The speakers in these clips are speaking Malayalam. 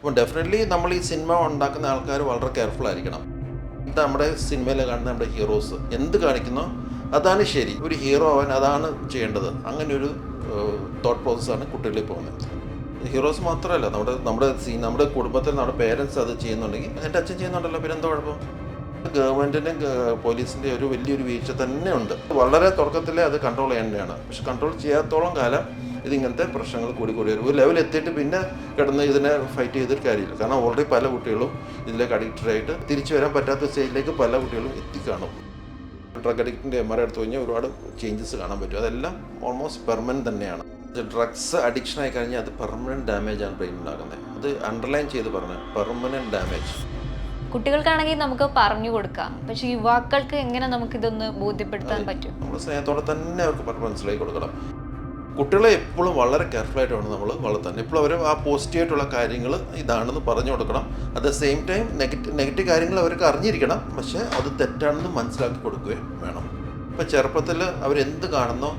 അപ്പോൾ ഡെഫിനറ്റ്ലി നമ്മൾ ഈ സിനിമ ഉണ്ടാക്കുന്ന ആൾക്കാർ വളരെ കെയർഫുൾ ആയിരിക്കണം. ഇത് നമ്മുടെ സിനിമയിൽ കാണുന്ന നമ്മുടെ ഹീറോസ് എന്ത് കാണിക്കുന്നോ? അതാണ് ശരി. ഒരു ഹീറോ അവൻ അതാണ് ചെയ്യേണ്ടത്. അങ്ങനെ ഒരു തോട്ട് പ്രോസസ്സാണ് കുട്ടികളിൽ പോകുന്നത്. ഹീറോസ് മാത്രമല്ല നമ്മുടെ നമ്മുടെ സീൻ നമ്മുടെ കുടുംബത്തിൽ നമ്മുടെ പേരൻസ് അത് ചെയ്യുന്നുണ്ടെങ്കിൽ എന്റെ അച്ഛൻ ചെയ്യുന്നുണ്ടല്ലോ പിന്നെ എന്താ കുഴപ്പം? ഗവൺമെന്റിന്റെ പോലീസിന്റെ ഒരു വലിയൊരു വീഴ്ച തന്നെ ഉണ്ട്. വളരെ തുടക്കത്തിലേ അത് കൺട്രോൾ ചെയ്യേണ്ടതാണ്. പക്ഷെ കൺട്രോൾ ചെയ്യാത്തോളം കാലം ഇതിങ്ങനത്തെ പ്രശ്നങ്ങൾ കൂടി കൂടി വരും. ഒരു ലെവൽ എത്തിയിട്ട് പിന്നെ കിടന്ന് ഇതിനെ ഫൈറ്റ് ചെയ്തൊരു കാര്യമില്ല. കാരണം ഓൾറെഡി പല കുട്ടികളും ഇതിലേക്ക് അഡിക്റ്റഡ് ആയിട്ട് തിരിച്ചു വരാൻ പറ്റാത്ത സ്റ്റേജിലേക്ക് പല കുട്ടികളും എത്തിക്കാണും. ഡ്രഗ് അഡിക്റ്റിന്റെ എം ആർ എടുത്തു കഴിഞ്ഞാൽ ഒരുപാട് ചേഞ്ചസ് കാണാൻ പറ്റും. അതെല്ലാം ഓൾമോസ്റ്റ് പെർമനന്റ് തന്നെയാണ്. ഡ്രഗ്സ് അഡിക്ഷൻ ആയി കഴിഞ്ഞാൽ അത് പെർമനന്റ് ഡാമേജ് ആണ് ബ്രെയിൻ ഉണ്ടാകുന്നത് അത് അണ്ടർലൈൻ ചെയ്ത് പറഞ്ഞത് പെർമനന്റ് ഡാമേജ് കുട്ടികൾക്കാണെങ്കിൽ നമുക്ക് പറഞ്ഞു കൊടുക്കാം. പക്ഷെ യുവാക്കൾക്ക് എങ്ങനെ നമുക്ക് ഇതൊന്ന് ബോധ്യപ്പെടുത്താൻ പറ്റും? നമ്മൾ സ്നേഹത്തോടെ തന്നെ അവർക്ക് മനസ്സിലാക്കി കൊടുക്കണം. കുട്ടികളെ എപ്പോഴും വളരെ കെയർഫുൾ ആയിട്ട് വേണം നമ്മൾ വളർത്താൻ എപ്പോഴും അവർ ആ പോസിറ്റീവായിട്ടുള്ള കാര്യങ്ങൾ ഇതാണെന്ന് പറഞ്ഞു കൊടുക്കണം. At the same time negative negative കാര്യങ്ങൾ അവർക്ക് അറിഞ്ഞിരിക്കണം. പക്ഷേ അത് തെറ്റാണെന്ന് മനസ്സിലാക്കി കൊടുക്കുകയും വേണം. ഇപ്പം ചെറുപ്പത്തിൽ അവരെന്ത് കാണുന്നോ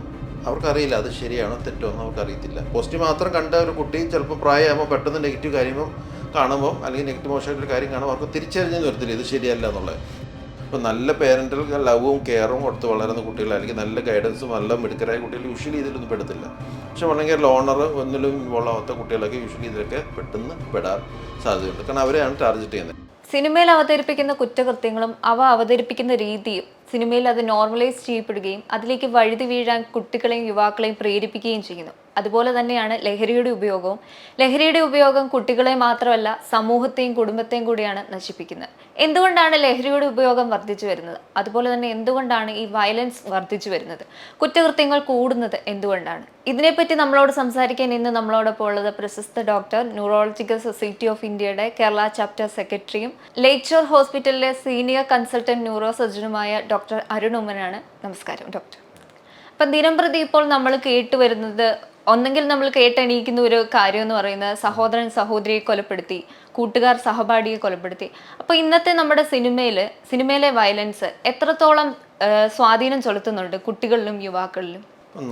അവർക്കറിയില്ല അത് ശരിയാണോ തെറ്റോ എന്ന് അവർക്കറിയത്തില്ല. പോസിറ്റീവ് മാത്രം കണ്ട ഒരു കുട്ടി ചിലപ്പോൾ പ്രായമാകുമ്പോൾ പെട്ടെന്ന് നെഗറ്റീവ് കാര്യമോ കാണുമ്പോൾ അല്ലെങ്കിൽ നെഗറ്റീവ് മോശമായിട്ടൊരു കാര്യം കാണുമ്പോൾ അവർക്ക് തിരിച്ചറിഞ്ഞെന്ന് വരത്തില്ല ഇത് ശരിയല്ല എന്നുള്ളത്. ഇപ്പം നല്ല പേരന്റൽ ലവും കെയറും കൊടുത്ത് വളരുന്ന അല്ലെങ്കിൽ നല്ല ഗൈഡൻസും നല്ല മിടുക്കരായ കുട്ടികൾ യൂഷ്വലി ഇതിലൊന്നും പെടത്തില്ല. പക്ഷെ വേണമെങ്കിൽ ലോണർ ഒന്നിലും ഇൻവോൾവ് ആവാത്ത കുട്ടികളൊക്കെ യൂഷ്വലി ഇതിലൊക്കെ പെട്ടെന്ന് പെടാൻ സാധ്യതയുണ്ട്. കാരണം അവരെയാണ് ടാർഗറ്റ് ചെയ്യുന്നത്. സിനിമയിൽ അവതരിപ്പിക്കുന്ന കുറ്റകൃത്യങ്ങളും അവ അവതരിപ്പിക്കുന്ന രീതിയും സിനിമയിൽ അത് നോർമലൈസ് ചെയ്യപ്പെടുകയും അതിലേക്ക് വഴുതി വീഴാൻ കുട്ടികളെയും യുവാക്കളെയും പ്രേരിപ്പിക്കുകയും ചെയ്യുന്നു. അതുപോലെ തന്നെയാണ് ലഹരിയുടെ ഉപയോഗവും. ലഹരിയുടെ ഉപയോഗം കുട്ടികളെ മാത്രമല്ല സമൂഹത്തെയും കുടുംബത്തെയും കൂടിയാണ് നശിപ്പിക്കുന്നത്. എന്തുകൊണ്ടാണ് ലഹരിയുടെ ഉപയോഗം വർദ്ധിച്ചു വരുന്നത്? അതുപോലെ തന്നെ എന്തുകൊണ്ടാണ് ഈ വയലൻസ് വർദ്ധിച്ചു വരുന്നത്? കുറ്റകൃത്യങ്ങൾ കൂടുന്നത് എന്തുകൊണ്ടാണ്? ഇതിനെപ്പറ്റി നമ്മളോട് സംസാരിക്കാൻ ഇന്ന് നമ്മളോടൊപ്പം ഉള്ളത് പ്രശസ്ത ഡോക്ടർ ന്യൂറോളജിക്കൽ സൊസൈറ്റി ഓഫ് ഇന്ത്യയുടെ കേരള ചാപ്റ്റർ സെക്രട്ടറിയും ലേച്ചർ ഹോസ്പിറ്റലിലെ സീനിയർ കൺസൾട്ടന്റ് ന്യൂറോ സർജനുമായ ഡോക്ടർ അരുൺ ഉമ്മനാണ്. നമസ്കാരം ഡോക്ടർ അപ്പം ദിനംപ്രതി ഇപ്പോൾ നമ്മൾ കേട്ടുവരുന്നത് ഒന്നെങ്കിൽ നമ്മൾ കേട്ടെണീക്കുന്ന ഒരു കാര്യം എന്ന് പറയുന്നത് സഹോദരൻ സഹോദരിയെ കൊലപ്പെടുത്തി കൂട്ടുകാർ സഹപാഠിയെ കൊലപ്പെടുത്തി. അപ്പോൾ ഇന്നത്തെ നമ്മുടെ സിനിമയിൽ സിനിമയിലെ വയലൻസ് എത്രത്തോളം സ്വാധീനം ചെലുത്തുന്നുണ്ട് കുട്ടികളിലും യുവാക്കളിലും?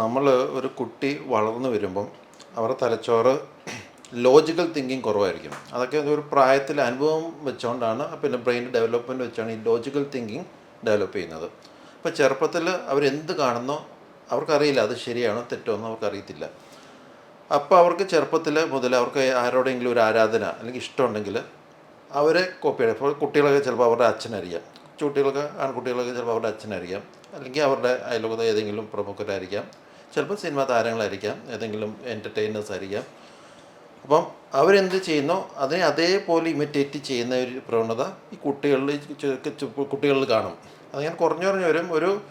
നമ്മൾ ഒരു കുട്ടി വളർന്നു വരുമ്പം അവരുടെ തലച്ചോറ് ലോജിക്കൽ തിങ്കിങ് കുറവായിരിക്കും. അതൊക്കെ ഒരു പ്രായത്തിൽ അനുഭവം വെച്ചുകൊണ്ടാണ് പിന്നെ ബ്രെയിൻ ഡെവലപ്മെന്റ് വെച്ചാണ് ഈ ലോജിക്കൽ തിങ്കിങ് ഡെവലപ്പ് ചെയ്യുന്നത്. അപ്പോൾ ചെറുപ്പത്തിൽ അവരെന്ത് കാണുന്നോ അവർക്കറിയില്ല അത് ശരിയാണോ തെറ്റോ എന്ന് അവർക്കറിയത്തില്ല. അപ്പോൾ അവർക്ക് ചെറുപ്പത്തിൽ മുതൽ അവർക്ക് ആരോടെങ്കിലും ഒരു ആരാധന അല്ലെങ്കിൽ ഇഷ്ടമുണ്ടെങ്കിൽ അവരെ കോപ്പി ചെയ്യും. ഇപ്പോൾ കുട്ടികളൊക്കെ ചിലപ്പോൾ അവരുടെ അച്ഛനറിയാം. കുട്ടികൾക്ക് ആൺകുട്ടികളൊക്കെ ചിലപ്പോൾ അവരുടെ അച്ഛനറിയാം. അല്ലെങ്കിൽ അവരുടെ അയൽവകത്തെ ഏതെങ്കിലും പ്രമുഖരായിരിക്കാം. ചിലപ്പോൾ സിനിമാ താരങ്ങളായിരിക്കാം. ഏതെങ്കിലും എന്റർടൈനേഴ്സ് ആയിരിക്കാം. അപ്പം അവരെന്ത് ചെയ്യുന്നോ അതിനെ അതേപോലെ ഇമിറ്റേറ്റ് ചെയ്യുന്ന ഒരു പ്രവണത ഈ കുട്ടികളിൽ കുട്ടികളിൽ കാണും. അതിങ്ങനെ കുറഞ്ഞു കുറഞ്ഞു വരും. ഒരു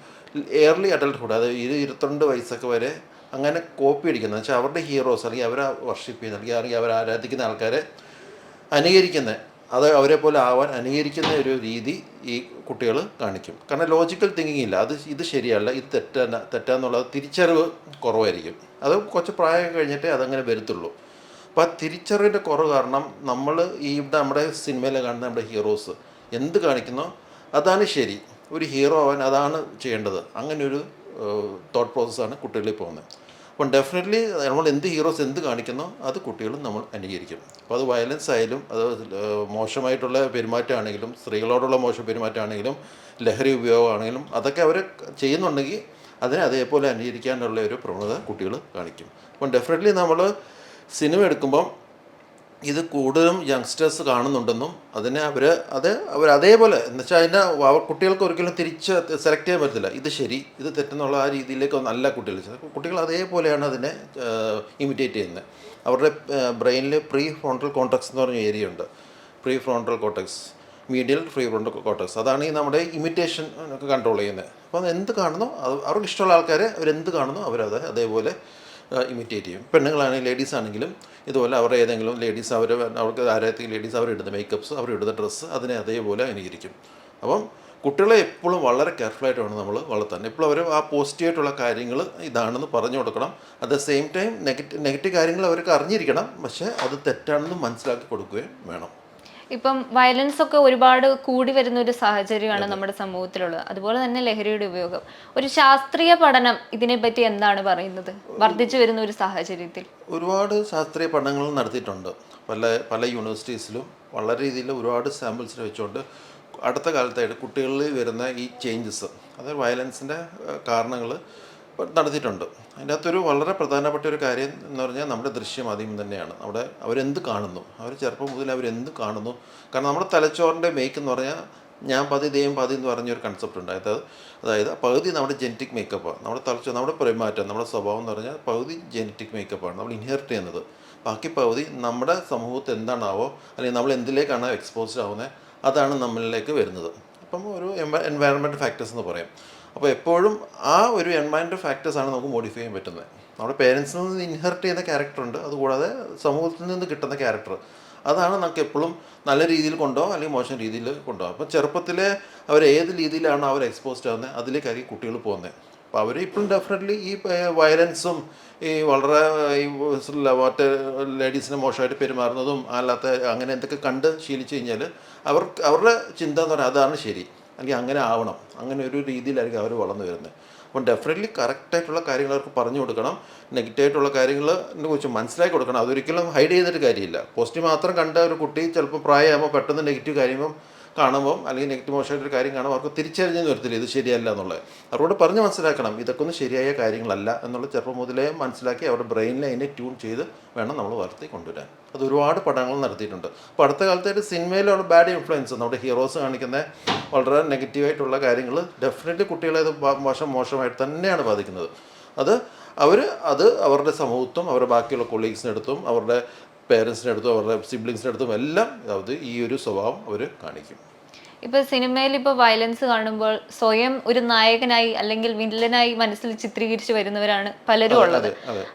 എയർലി അഡൽട്ട്ഹുഡ് അതായത് ഇത് ഇരുപത്തിരണ്ട് വയസ്സൊക്കെ വരെ അങ്ങനെ കോപ്പി അടിക്കുന്നത്. വെച്ചാൽ അവരുടെ ഹീറോസ് അല്ലെങ്കിൽ അവരെ വർഷിപ്പ് ചെയ്യുന്ന അല്ലെങ്കിൽ അല്ലെങ്കിൽ അവർ ആരാധിക്കുന്ന ആൾക്കാരെ അനുകരിക്കുന്ന അത് അവരെ പോലെ ആവാൻ അനുകരിക്കുന്ന ഒരു രീതി ഈ കുട്ടികൾ കാണിക്കും. കാരണം ലോജിക്കൽ തിങ്കിങ് ഇല്ല. അത് ഇത് ശരിയല്ല. ഇത് തെറ്റാ തെറ്റാന്നുള്ളത് തിരിച്ചറിവ് കുറവായിരിക്കും. അത് കുറച്ച് പ്രായം കഴിഞ്ഞിട്ടേ അതങ്ങനെ വരത്തുള്ളൂ. അപ്പോൾ ആ തിരിച്ചറിവിന്റെ കുറവ് കാരണം നമ്മൾ ഈ നമ്മുടെ സിനിമയിൽ കാണുന്ന നമ്മുടെ ഹീറോസ് എന്ത് കാണിക്കുന്നോ അതാണ് ശരി. ഒരു ഹീറോ അവൻ അതാണ് ചെയ്യേണ്ടത്. അങ്ങനെ ഒരു തോട്ട് പ്രോസസ്സാണ് കുട്ടികളിൽ പോകുന്നത്. അപ്പം ഡെഫിനറ്റ്ലി നമ്മൾ എന്ത് ഹീറോസ് എന്ത് കാണിക്കുന്നോ അത് കുട്ടികളും നമ്മൾ അനുകരിക്കും അപ്പോൾ അത് വയലൻസ് ആയാലും അത് മോശമായിട്ടുള്ള പെരുമാറ്റമാണെങ്കിലും സ്ത്രീകളോടുള്ള മോശം പെരുമാറ്റമാണെങ്കിലും ലഹരി ഉപയോഗമാണെങ്കിലും അതൊക്കെ അവർ ചെയ്യുന്നുണ്ടെങ്കിൽ അതിനെ അതേപോലെ അനുകരിക്കാനുള്ള ഒരു പ്രവണത കുട്ടികൾ കാണിക്കും. അപ്പം ഡെഫിനറ്റ്ലി നമ്മൾ സിനിമ എടുക്കുമ്പം ഇത് കൂടുതലും യങ്സ്റ്റേഴ്സ് കാണുന്നുണ്ടെന്നും അതിനെ അവർ അത് അവർ അതേപോലെ എന്ന് വെച്ചാൽ അതിനെ അവർ കുട്ടികൾക്ക് ഒരിക്കലും തിരിച്ച് സെലക്ട് ചെയ്യാൻ പറ്റത്തില്ല. ഇത് ശരി ഇത് തെറ്റെന്നുള്ള ആ രീതിയിലേക്ക് നല്ല കുട്ടികൾ കുട്ടികൾ അതേപോലെയാണ് അതിനെ ഇമിറ്റേറ്റ് ചെയ്യുന്നത് അവരുടെ ബ്രെയിനിൽ പ്രീ ഫ്രോണ്ടൽ കോട്ടക്സ് എന്ന് പറഞ്ഞ ഏരിയ ഉണ്ട്. Pre frontal cortex medial pre frontal cortex അതാണ് ഈ നമ്മുടെ ഇമിറ്റേഷൻ ഒക്കെ കൺട്രോൾ ചെയ്യുന്നത് അപ്പോൾ എന്ത് കാണുന്നു അത് അവർക്ക് ഇഷ്ടമുള്ള ആൾക്കാരെ അവരെന്ത് കാണുന്നു അവരത് അതേപോലെ ഇമിറ്റേറ്റ് ചെയ്യും. പെണ്ണുങ്ങളാണെങ്കിൽ ലേഡീസ് ആണെങ്കിലും ഇതുപോലെ അവരുടെ ഏതെങ്കിലും ലേഡീസ് അവർ അവർക്ക് ആരായത്തിൽ ലേഡീസ് മേക്കപ്സ് അവർ ഇടുന്ന ഡ്രസ്സ് അതിനെ അതേപോലെ അനുകരിക്കും അപ്പം കുട്ടികളെ എപ്പോഴും വളരെ കെയർഫുള്ളായിട്ട് വേണം നമ്മൾ വളർത്താൻ എപ്പോഴും അവർ ആ പോസിറ്റീവായിട്ടുള്ള കാര്യങ്ങൾ ഇതാണെന്ന് പറഞ്ഞു കൊടുക്കണം. At the same time negative negative കാര്യങ്ങൾ അവർക്ക് അറിഞ്ഞിരിക്കണം. പക്ഷേ അത് തെറ്റാണെന്ന് മനസ്സിലാക്കി കൊടുക്കുകയും വേണം. ഇപ്പം വയലൻസ് ഒക്കെ ഒരുപാട് കൂടി വരുന്ന ഒരു സാഹചര്യമാണ് നമ്മുടെ സമൂഹത്തിലുള്ളത്. അതുപോലെ തന്നെ ലഹരിയുടെ ഉപയോഗം. ഒരു ശാസ്ത്രീയ പഠനം ഇതിനെപ്പറ്റി എന്താണ് പറയുന്നത്? വർദ്ധിച്ചു വരുന്ന ഒരു സാഹചര്യത്തിൽ. ഒരുപാട് ശാസ്ത്രീയ പഠനങ്ങൾ നടത്തിയിട്ടുണ്ട്. പല പല യൂണിവേഴ്സിറ്റീസിലും വളരെ രീതിയിൽ ഒരുപാട് സാമ്പിൾസ് വെച്ചുകൊണ്ട് അടുത്ത കാലത്തായിട്ട് കുട്ടികളിൽ വരുന്ന ഈ ചേഞ്ചസ് അതായത് വയലൻസിന്റെ കാരണങ്ങൾ നടത്തിയിട്ടുണ്ട്. അതിന്റെ അകത്തൊരു വളരെ പ്രധാനപ്പെട്ട ഒരു കാര്യം എന്ന് പറഞ്ഞാൽ നമ്മുടെ ദൃശ്യമാധ്യമം തന്നെയാണ്. അവിടെ അവരെന്ത് കാണുന്നു? അവർ ചെറുപ്പം മുതൽ അവരെന്ത് കാണുന്നു? കാരണം നമ്മുടെ തലച്ചോറിന്റെ മേക്ക് എന്ന് പറഞ്ഞാൽ ഞാൻ പതി ദൈവം പതി എന്ന് പറഞ്ഞൊരു കൺസെപ്റ്റ് ഉണ്ട്. അതായത് അതായത് പകുതി നമ്മുടെ ജനറ്റിക് മേക്കപ്പാണ് നമ്മുടെ തലച്ചോർ നമ്മുടെ പെരുമാറ്റം നമ്മുടെ സ്വഭാവം എന്ന് പറഞ്ഞാൽ പകുതി ജനറ്റിക് മേക്കപ്പാണ് നമ്മൾ ഇൻഹെറിറ്റ് ചെയ്യുന്നത്. ബാക്കി പകുതി നമ്മുടെ സമൂഹത്തിൽ എന്താണാവോ അല്ലെങ്കിൽ നമ്മൾ എന്തിലേക്കാണോ എക്സ്പോസ്ഡ് ആവുന്നത് അതാണ് നമ്മളിലേക്ക് വരുന്നത്. അപ്പം ഒരു എൻവയറമെന്റ് ഫാക്ടേഴ്സ് എന്ന് പറയും. അപ്പോൾ എപ്പോഴും ആ ഒരു എൻവയറമെന്റ് ഫാക്ടേഴ്സാണ് നമുക്ക് മോഡിഫൈ ചെയ്യാൻ പറ്റുന്നത്. നമ്മുടെ പേരൻസിൽ നിന്ന് ഇൻഹെർട്ട് ചെയ്യുന്ന ക്യാരക്ടർ ഉണ്ട്. അതുകൂടാതെ സമൂഹത്തിൽ നിന്ന് കിട്ടുന്ന ക്യാരക്ടർ അതാണ് നമുക്ക് എപ്പോഴും നല്ല രീതിയിൽ കൊണ്ടോ അല്ലെങ്കിൽ മോശം രീതിയിൽ കൊണ്ടോ. അപ്പോൾ ചെറുപ്പത്തിലെ അവർ ഏത് രീതിയിലാണ് അവർ എക്സ്പോസ്ഡ് ആവുന്നത്? അതിലേക്കായിരിക്കും കുട്ടികൾ പോകുന്നത്. അപ്പോൾ അവർ ഇപ്പോഴും ഡെഫിനറ്റ്ലി ഈ വയലൻസും ഈ വളരെ ഈ മറ്റേ ലേഡീസിനെ മോശമായിട്ട് പെരുമാറുന്നതും അല്ലാത്ത അങ്ങനെ എന്തൊക്കെ കണ്ട് ശീലിച്ചു കഴിഞ്ഞാൽ അവർ അവരുടെ ചിന്ത എന്ന് പറഞ്ഞാൽ അതാണ് ശരി. അല്ലെങ്കിൽ അങ്ങനെ ആവണം. അങ്ങനെ ഒരു രീതിയിലായിരിക്കും അവർ വളർന്നു വരുന്നത്. അപ്പം ഡെഫിനറ്റ്ലി കറക്റ്റായിട്ടുള്ള കാര്യങ്ങൾ അവർക്ക് പറഞ്ഞു കൊടുക്കണം. നെഗറ്റീവായിട്ടുള്ള കാര്യങ്ങളെ കുറിച്ച് മനസ്സിലാക്കി കൊടുക്കണം. അതൊരിക്കലും ഹൈഡ് ചെയ്തിട്ട് കാര്യമില്ല. പോസിറ്റീവ് മാത്രം കണ്ട ഒരു കുട്ടി ചിലപ്പോൾ പ്രായമാകുമ്പോൾ പെട്ടെന്ന് നെഗറ്റീവ് കാര്യവും കാണുമ്പോൾ അല്ലെങ്കിൽ നെഗറ്റീവ് മോശമായിട്ടൊരു കാര്യം കാണുമ്പോൾ അവർക്ക് തിരിച്ചറിഞ്ഞെന്ന് വരത്തില്ല ഇത് ശരിയല്ല എന്നുള്ളത്. അവരോട് പറഞ്ഞ് മനസ്സിലാക്കണം ഇതൊക്കെ ഒന്നും ശരിയായ കാര്യങ്ങളല്ല എന്നുള്ള ചെറുപ്പം മുതലേ മനസ്സിലാക്കി അവരുടെ ബ്രെയിനിൽ അതിനെ ട്യൂൺ ചെയ്ത് വേണം നമ്മൾ വളർത്തി കൊണ്ടുവരാൻ അത് ഒരുപാട് പടങ്ങൾ നടത്തിയിട്ടുണ്ട്. അപ്പോൾ അടുത്ത കാലത്തായിട്ട് സിനിമയിലുള്ള ബാഡ് ഇൻഫ്ലുവൻസ് നമ്മുടെ ഹീറോസ് കാണിക്കുന്ന വളരെ നെഗറ്റീവായിട്ടുള്ള കാര്യങ്ങൾ ഡെഫിനറ്റ്ലി കുട്ടികളെ അത് മോശം മോശമായിട്ട് തന്നെയാണ് ബാധിക്കുന്നത്. അത് അവർ അത് അവരുടെ സമൂഹത്തും അവരുടെ ബാക്കിയുള്ള കൊളീഗ്സിനടുത്തും അവരുടെ പേരൻസിനടുത്തും അവരുടെ സിബ്ലിങ്സിന്റെ അടുത്തും എല്ലാം അതായത് ഈ ഒരു സ്വഭാവം അവർ കാണിക്കും. ഇപ്പൊ സിനിമയിൽ ഇപ്പൊ വയലൻസ് കാണുമ്പോൾ സ്വയം ഒരു നായകനായി അല്ലെങ്കിൽ വില്ലനായി മനസ്സിൽ ചിത്രീകരിച്ചു വരുന്നവരാണ് പലരും ഉള്ളത്.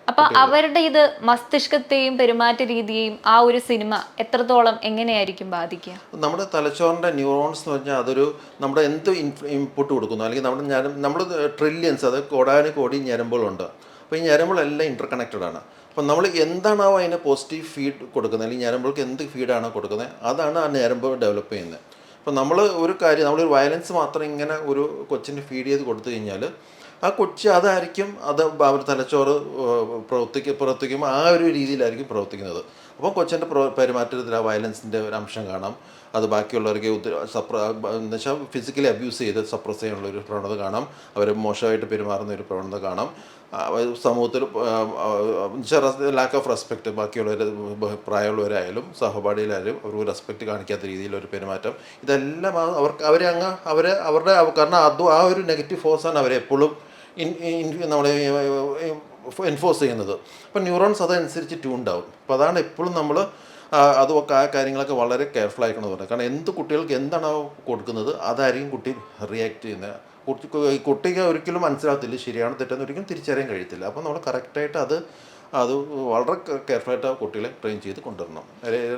അപ്പൊ അവരുടെ ഇത് മസ്തിഷ്കത്തെയും പെരുമാറ്റ രീതിയെയും ആ ഒരു സിനിമ എത്രത്തോളം എങ്ങനെയായിരിക്കും ബാധിക്കുക? നമ്മുടെ തലച്ചോറിന്റെ ന്യൂറോൺസ് എന്ന് പറഞ്ഞാൽ അതൊരു നമ്മുടെ എന്ത് ഇൻപുട്ട് കൊടുക്കുന്നു? അല്ലെങ്കിൽ നമ്മുടെ ഞരം നമ്മൾ ട്രില്യൻസ് അത് കോടാനും കോടി ഞരമ്പുകളുണ്ട്. അപ്പോൾ ഈ ഞരമ്പുകളെല്ലാം ഇന്റർ കണക്റ്റഡ് ആണ്. അപ്പം നമ്മൾ എന്താണോ അതിന് പോസിറ്റീവ് ഫീഡ് കൊടുക്കുന്നത്? അല്ലെങ്കിൽ ഞരമ്പുകൾക്ക് എന്ത് ഫീഡാണോ കൊടുക്കുന്നത്? അതാണ് ആ ഞരമ്പ് ഡെവലപ്പ് ചെയ്യുന്നത്. അപ്പം നമ്മൾ ഒരു കാര്യം നമ്മളൊരു വയലൻസ് മാത്രം ഇങ്ങനെ ഒരു കൊച്ചിന് ഫീഡ് ചെയ്ത് കൊടുത്തു കഴിഞ്ഞാൽ ആ കൊച്ചി അതായിരിക്കും അത് അവർ തലച്ചോറ് പ്രവർത്തിക്ക പ്രവർത്തിക്കുമ്പോൾ ആ ഒരു രീതിയിലായിരിക്കും പ്രവർത്തിക്കുന്നത്. അപ്പോൾ കൊച്ചിന്റെ പ്രോ പെരുമാറ്റത്തിൽ ആ വയലൻസിന്റെ ഒരു അംശം കാണാം. അത് ബാക്കിയുള്ളവർക്ക് സപ്ര എന്ന് വെച്ചാൽ ഫിസിക്കലി അബ്യൂസ് ചെയ്ത് സപ്രസ് ചെയ്യാനുള്ള ഒരു പ്രവണത കാണാം. അവർ മോശമായിട്ട് പെരുമാറുന്ന ഒരു പ്രവണത കാണാം. സമൂഹത്തിൽ ലാക്ക് ഓഫ് റെസ്പെക്റ്റ് ബാക്കിയുള്ളവർ പ്രായമുള്ളവരായാലും സഹപാഠിയിലായാലും അവർക്ക് റെസ്പെക്റ്റ് കാണിക്കാത്ത രീതിയിലൊരു പെരുമാറ്റം. ഇതെല്ലാം അവർക്ക് അവരെ അങ്ങ് അവരെ അവരുടെ കാരണം അതും ആ ഒരു നെഗറ്റീവ് ഫോഴ്സാണ് അവരെ എപ്പോഴും ഇൻ- നമ്മളെ എൻഫോഴ്സ് ചെയ്യുന്നത്. അപ്പം ന്യൂറോൺസ് അതനുസരിച്ച് ട്യൂൺഡ് ഉണ്ടാവും. അപ്പോൾ അതാണ് എപ്പോഴും നമ്മൾ അതുമൊക്കെ ആ കാര്യങ്ങളൊക്കെ വളരെ കെയർഫുൾ ആയിക്കണം എന്ന് പറയുന്നത് കാരണം എന്ത് കുട്ടികൾക്ക് എന്താണ് കൊടുക്കുന്നത് അതായിരിക്കും കുട്ടി റിയാക്ട് ചെയ്യുന്നത്. കുട്ടി കുട്ടിക്ക് ഒരിക്കലും മനസ്സിലാകത്തില്ല ശരിയാണ് തെറ്റെന്ന് ഒരിക്കലും തിരിച്ചറിയാൻ കഴിയത്തില്ല. അപ്പോൾ നമ്മൾ കറക്റ്റായിട്ട് അത് അത് വളരെ കെയർഫുള്ളായിട്ട് ആ കുട്ടികളെ ട്രെയിൻ ചെയ്ത് കൊണ്ടുവരണം.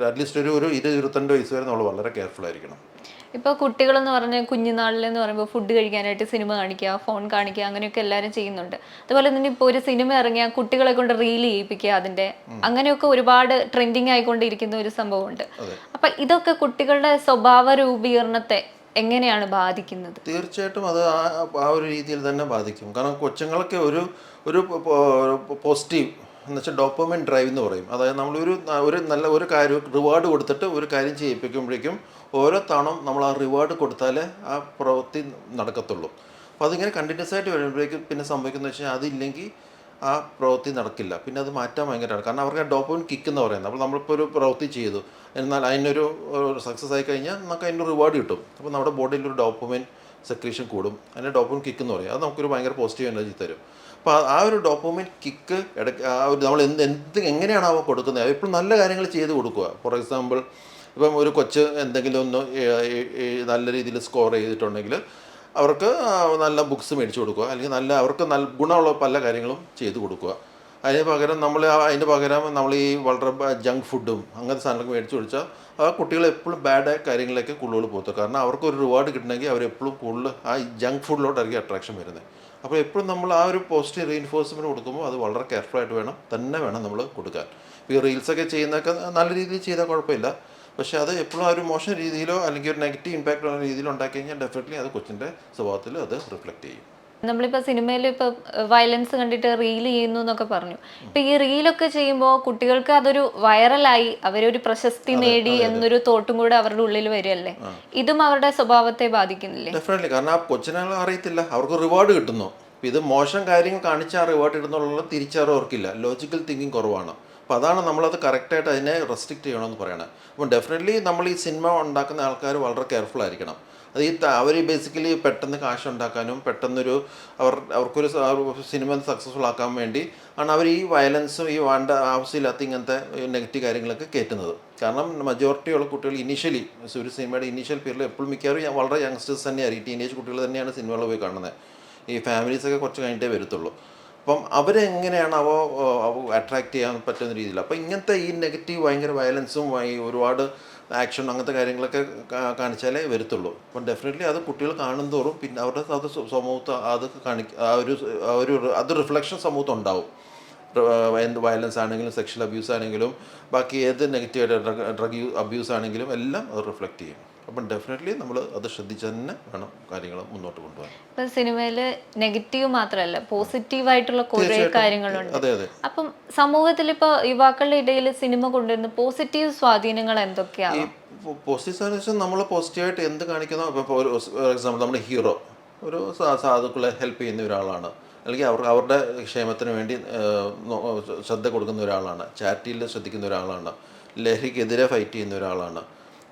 അറ്റ്ലീസ്റ്റ് ഒരു ഒരു ഇരുപത് ഇരുപത്തിരണ്ട് വയസ്സ് വരെ നമ്മൾ വളരെ കെയർഫുൾ ആയിരിക്കണം. ഇപ്പൊ കുട്ടികൾ എന്ന് പറഞ്ഞ കുഞ്ഞുനാളിൽ എന്ന് പറയുമ്പോൾ ഫുഡ് കഴിക്കാനായിട്ട് സിനിമ കാണിക്കുക ഫോൺ കാണിക്കുക അങ്ങനെയൊക്കെ എല്ലാവരും ചെയ്യുന്നുണ്ട്. അതുപോലെ തന്നെ ഇപ്പോൾ ഒരു സിനിമ ഇറങ്ങിയാൽ കുട്ടികളെ കൊണ്ട് റീൽ ചെയ്യിപ്പിക്കുക അതിന്റെ. അങ്ങനെയൊക്കെ ഒരുപാട് ട്രെൻഡിങ് ആയിക്കൊണ്ടിരിക്കുന്ന ഒരു സംഭവമുണ്ട്. അപ്പൊ ഇതൊക്കെ കുട്ടികളുടെ സ്വഭാവ രൂപീകരണത്തെ എങ്ങനെയാണ് ബാധിക്കുന്നത്? തീർച്ചയായിട്ടും അത് ആ ഒരു രീതിയിൽ തന്നെ ബാധിക്കും. കാരണം കൊച്ചുങ്ങളൊക്കെ ഒരു ഒരു പോസിറ്റീവ് എന്ന് വെച്ചാൽ ഡോപ്പമിൻ ഡ്രൈവ് എന്ന് പറയും. അതായത് നമ്മളൊരു ഒരു ഒരു നല്ല ഒരു കാര്യം റിവാർഡ് കൊടുത്തിട്ട് ഒരു കാര്യം ചെയ്യിപ്പിക്കുമ്പോഴേക്കും ഓരോ തവണ നമ്മൾ ആ റിവാർഡ് കൊടുത്താലേ ആ പ്രവൃത്തി നടക്കത്തുള്ളൂ. അപ്പോൾ അതിങ്ങനെ കണ്ടിന്യൂസ് ആയിട്ട് വരുമ്പോഴേക്കും പിന്നെ സംഭവിക്കുന്നത് വെച്ചാൽ അതില്ലെങ്കിൽ ആ പ്രവൃത്തി നടക്കില്ല. പിന്നെ അത് മാറ്റാൻ ഭയങ്കരമാണ്. കാരണം അവർക്ക് ഡോപ്പമിൻ കിക്ക് എന്ന് പറയുന്നത്. അപ്പോൾ നമ്മളിപ്പോൾ ഒരു പ്രവൃത്തി ചെയ്തു. എന്നാൽ അതിനൊരു സക്സസ് ആയി കഴിഞ്ഞാൽ നമുക്ക് അതിന്റെ റിവാർഡ് കിട്ടും. അപ്പോൾ നമ്മുടെ ബോഡിയിൽ ഒരു ഡോപ്പമിൻ സെക്രീഷൻ കൂടും. അതിന്റെ ഡോപ്പമിൻ കിക്ക് എന്ന് പറയും. അത് നമുക്കൊരു ഭയങ്കര പോസിറ്റീവ് എനർജി തരും. അപ്പോൾ ആ ഒരു ഡോപ്പമിൻ കിക്ക് ഇടയ്ക്ക് ആ ഒരു നമ്മൾ എന്ത് എന്ത് എങ്ങനെയാണ് അവ കൊടുക്കുന്നത്? എപ്പോഴും നല്ല കാര്യങ്ങൾ ചെയ്ത് കൊടുക്കുക. ഫോർ എക്സാമ്പിൾ ഇപ്പം ഒരു കൊച്ച് എന്തെങ്കിലും ഒന്ന് നല്ല രീതിയിൽ സ്കോർ ചെയ്തിട്ടുണ്ടെങ്കിൽ അവർക്ക് നല്ല ബുക്സ് മേടിച്ചു കൊടുക്കുക. അല്ലെങ്കിൽ നല്ല അവർക്ക് നല്ല ഗുണമുള്ള പല കാര്യങ്ങളും ചെയ്തു കൊടുക്കുക. അതിന് പകരം നമ്മൾ അതിന് പകരം നമ്മൾ ഈ വളരെ ജങ്ക് ഫുഡും അങ്ങനത്തെ സാധനങ്ങളൊക്കെ മേടിച്ചു കൊടുത്താൽ ആ കുട്ടികൾ എപ്പോഴും ബാഡ് കാര്യങ്ങളിലേക്ക് കൂടുതൽ പോകത്തുള്ളൂ. കാരണം അവർക്ക് ഒരു റിവാർഡ് കിട്ടണമെങ്കിൽ അവർ എപ്പോഴും കൂടുതൽ ആ ജങ്ക് ഫുഡിലോട്ടായിരിക്കും അട്രാക്ഷൻ വരുന്നത്. അപ്പോൾ എപ്പോഴും നമ്മൾ ആ ഒരു പോസിറ്റീവ് റീഇൻഫോഴ്സ്മെന്റ് കൊടുക്കുമ്പോൾ അത് വളരെ കെയർഫുൾ ആയിട്ട് വേണം തന്നെ വേണം നമ്മൾ കൊടുക്കാൻ. ഈ റീൽസൊക്കെ ചെയ്യുന്നതൊക്കെ നല്ല രീതിയിൽ ചെയ്താൽ കുഴപ്പമില്ല. പക്ഷേ അത് എപ്പോഴും ആ ഒരു മോശം രീതിയിലോ അല്ലെങ്കിൽ ഒരു നെഗറ്റീവ് ഇമ്പാക്റ്റ് ഉള്ള രീതിയിൽ ഉണ്ടാക്കി കഴിഞ്ഞാൽ ഡെഫിനറ്റ്ലി അത് കൊച്ചിന്റെ സ്വഭാവത്തിൽ അത് റിഫ്ലക്റ്റ് ചെയ്യും. നമ്മളിപ്പോൾ സിനിമയിൽ ഇപ്പോൾ വയലൻസ് കണ്ടിട്ട് റീൽ ചെയ്യുന്നു എന്നൊക്കെ പറഞ്ഞു. ഇപ്പൊ ഈ റീലൊക്കെ ചെയ്യുമ്പോൾ കുട്ടികൾക്ക് അതൊരു വൈറലായി അവരൊരു പ്രശസ്തി നേടി എന്നൊരു തോട്ടും കൂടെ അവരുടെ ഉള്ളിൽ വരികയല്ലേ? ഇതും അവരുടെ സ്വഭാവത്തെ ബാധിക്കുന്നില്ലേ? ഡെഫിനറ്റ്ലി കാരണം ആ കൊച്ചിനെ അറിയത്തില്ല. അവർക്ക് റിവാർഡ് കിട്ടുന്നു. ഇത് മോശം കാര്യങ്ങൾ കാണിച്ചാൽ റിവാർഡ് കിട്ടുന്നുള്ള തിരിച്ചറിവ് അവർക്കില്ല. ലോജിക്കൽ തിങ്കിങ് കുറവാണ്. അപ്പോൾ അതാണ് നമ്മളത് കറക്റ്റായിട്ട് അതിനെ റെസ്ട്രിക്റ്റ് ചെയ്യണമെന്ന് പറയണത് അപ്പോൾ ഡെഫിനറ്റ്ലി നമ്മൾ ഈ സിനിമ ഉണ്ടാക്കുന്ന ആൾക്കാർ വളരെ കെയർഫുൾ ആയിരിക്കണം. അത് ഈ അവർ ബേസിക്കലി പെട്ടെന്ന് കാശ് ഉണ്ടാക്കാനും പെട്ടെന്നൊരു അവർ അവർക്കൊരു സിനിമ സക്സസ്ഫുൾ ആക്കാൻ വേണ്ടി ആണ് അവർ ഈ വയലൻസും ഈ വേണ്ട ആവശ്യമില്ലാത്ത ഇങ്ങനത്തെ നെഗറ്റീവ് കാര്യങ്ങളൊക്കെ കയറ്റുന്നത് കാരണം മെജോറിറ്റിയുള്ള കുട്ടികൾ ഇനീഷ്യലി ഒരു സിനിമയുടെ ഇനീഷ്യൽ പീരീഡിൽ എപ്പോഴും മിക്കവാറും വളരെ യങ്സ്റ്റേഴ്സ് തന്നെയായിരിക്കും ടീനേജ് കുട്ടികൾ തന്നെയാണ് സിനിമകൾ പോയി കാണുന്നത്. ഈ ഫാമിലീസൊക്കെ കുറച്ച് കഴിഞ്ഞിട്ടേ വരത്തുള്ളൂ. അപ്പം അവരെങ്ങനെയാണ് അവ അട്രാക്ട് ചെയ്യാൻ പറ്റുന്ന രീതിയിൽ? അപ്പം ഇങ്ങനത്തെ ഈ നെഗറ്റീവ് ഭയങ്കര വയലൻസും ഒരുപാട് ആക്ഷൻ അങ്ങനത്തെ കാര്യങ്ങളൊക്കെ കാണിച്ചാലേ വരത്തുള്ളൂ. അപ്പം ഡെഫിനറ്റ്ലി അത് കുട്ടികൾ കാണും തോറും പിന്നെ അവരുടെ അത് സമൂഹത്ത് അത് കാണി ആ ഒരു ആ ഒരു അത് റിഫ്ലക്ഷൻ സമൂഹത്ത് ഉണ്ടാവും. എന്ത് വയലൻസ് ആണെങ്കിലും സെക്ഷൽ അബ്യൂസ് ആണെങ്കിലും ബാക്കി ഏത് നെഗറ്റീവ് ഡ്രഗ് അബ്യൂസ് ആണെങ്കിലും എല്ലാം അത് റിഫ്ലക്റ്റ് ചെയ്യും. അപ്പം ഡെഫിനറ്റ്ലി നമ്മൾ അത് ശ്രദ്ധിച്ച് തന്നെ വേണം കാര്യങ്ങൾ മുന്നോട്ട് കൊണ്ടുപോകാൻ. ഇപ്പം സിനിമയിൽ നെഗറ്റീവ് മാത്രമല്ല പോസിറ്റീവ് ആയിട്ടുള്ള കുറെ കാര്യങ്ങളുണ്ട്. അതെ അതെ. അപ്പം സമൂഹത്തിൽ ഇപ്പൊ യുവാക്കളുടെ ഇടയിൽ സിനിമ കൊണ്ടുവരുന്ന പോസിറ്റീവ് സ്വാധീനങ്ങൾ എന്തൊക്കെയാണ്? പോസിറ്റീവ് സ്വാധീനം നമ്മൾ പോസിറ്റീവായിട്ട് എന്ത് കാണിക്കുന്നോ? ഇപ്പോൾ ഫോർ എക്സാമ്പിൾ നമ്മുടെ ഹീറോ ഒരു സാധുക്കളെ ഹെൽപ്പ് ചെയ്യുന്ന ഒരാളാണ്. അല്ലെങ്കിൽ അവർ അവരുടെ ക്ഷേമത്തിന് വേണ്ടി ശ്രദ്ധ കൊടുക്കുന്ന ഒരാളാണ്. ചാരിറ്റിയിൽ ശ്രദ്ധിക്കുന്ന ഒരാളാണ്. ലഹരിക്കെതിരെ ഫൈറ്റ് ചെയ്യുന്ന ഒരാളാണ്.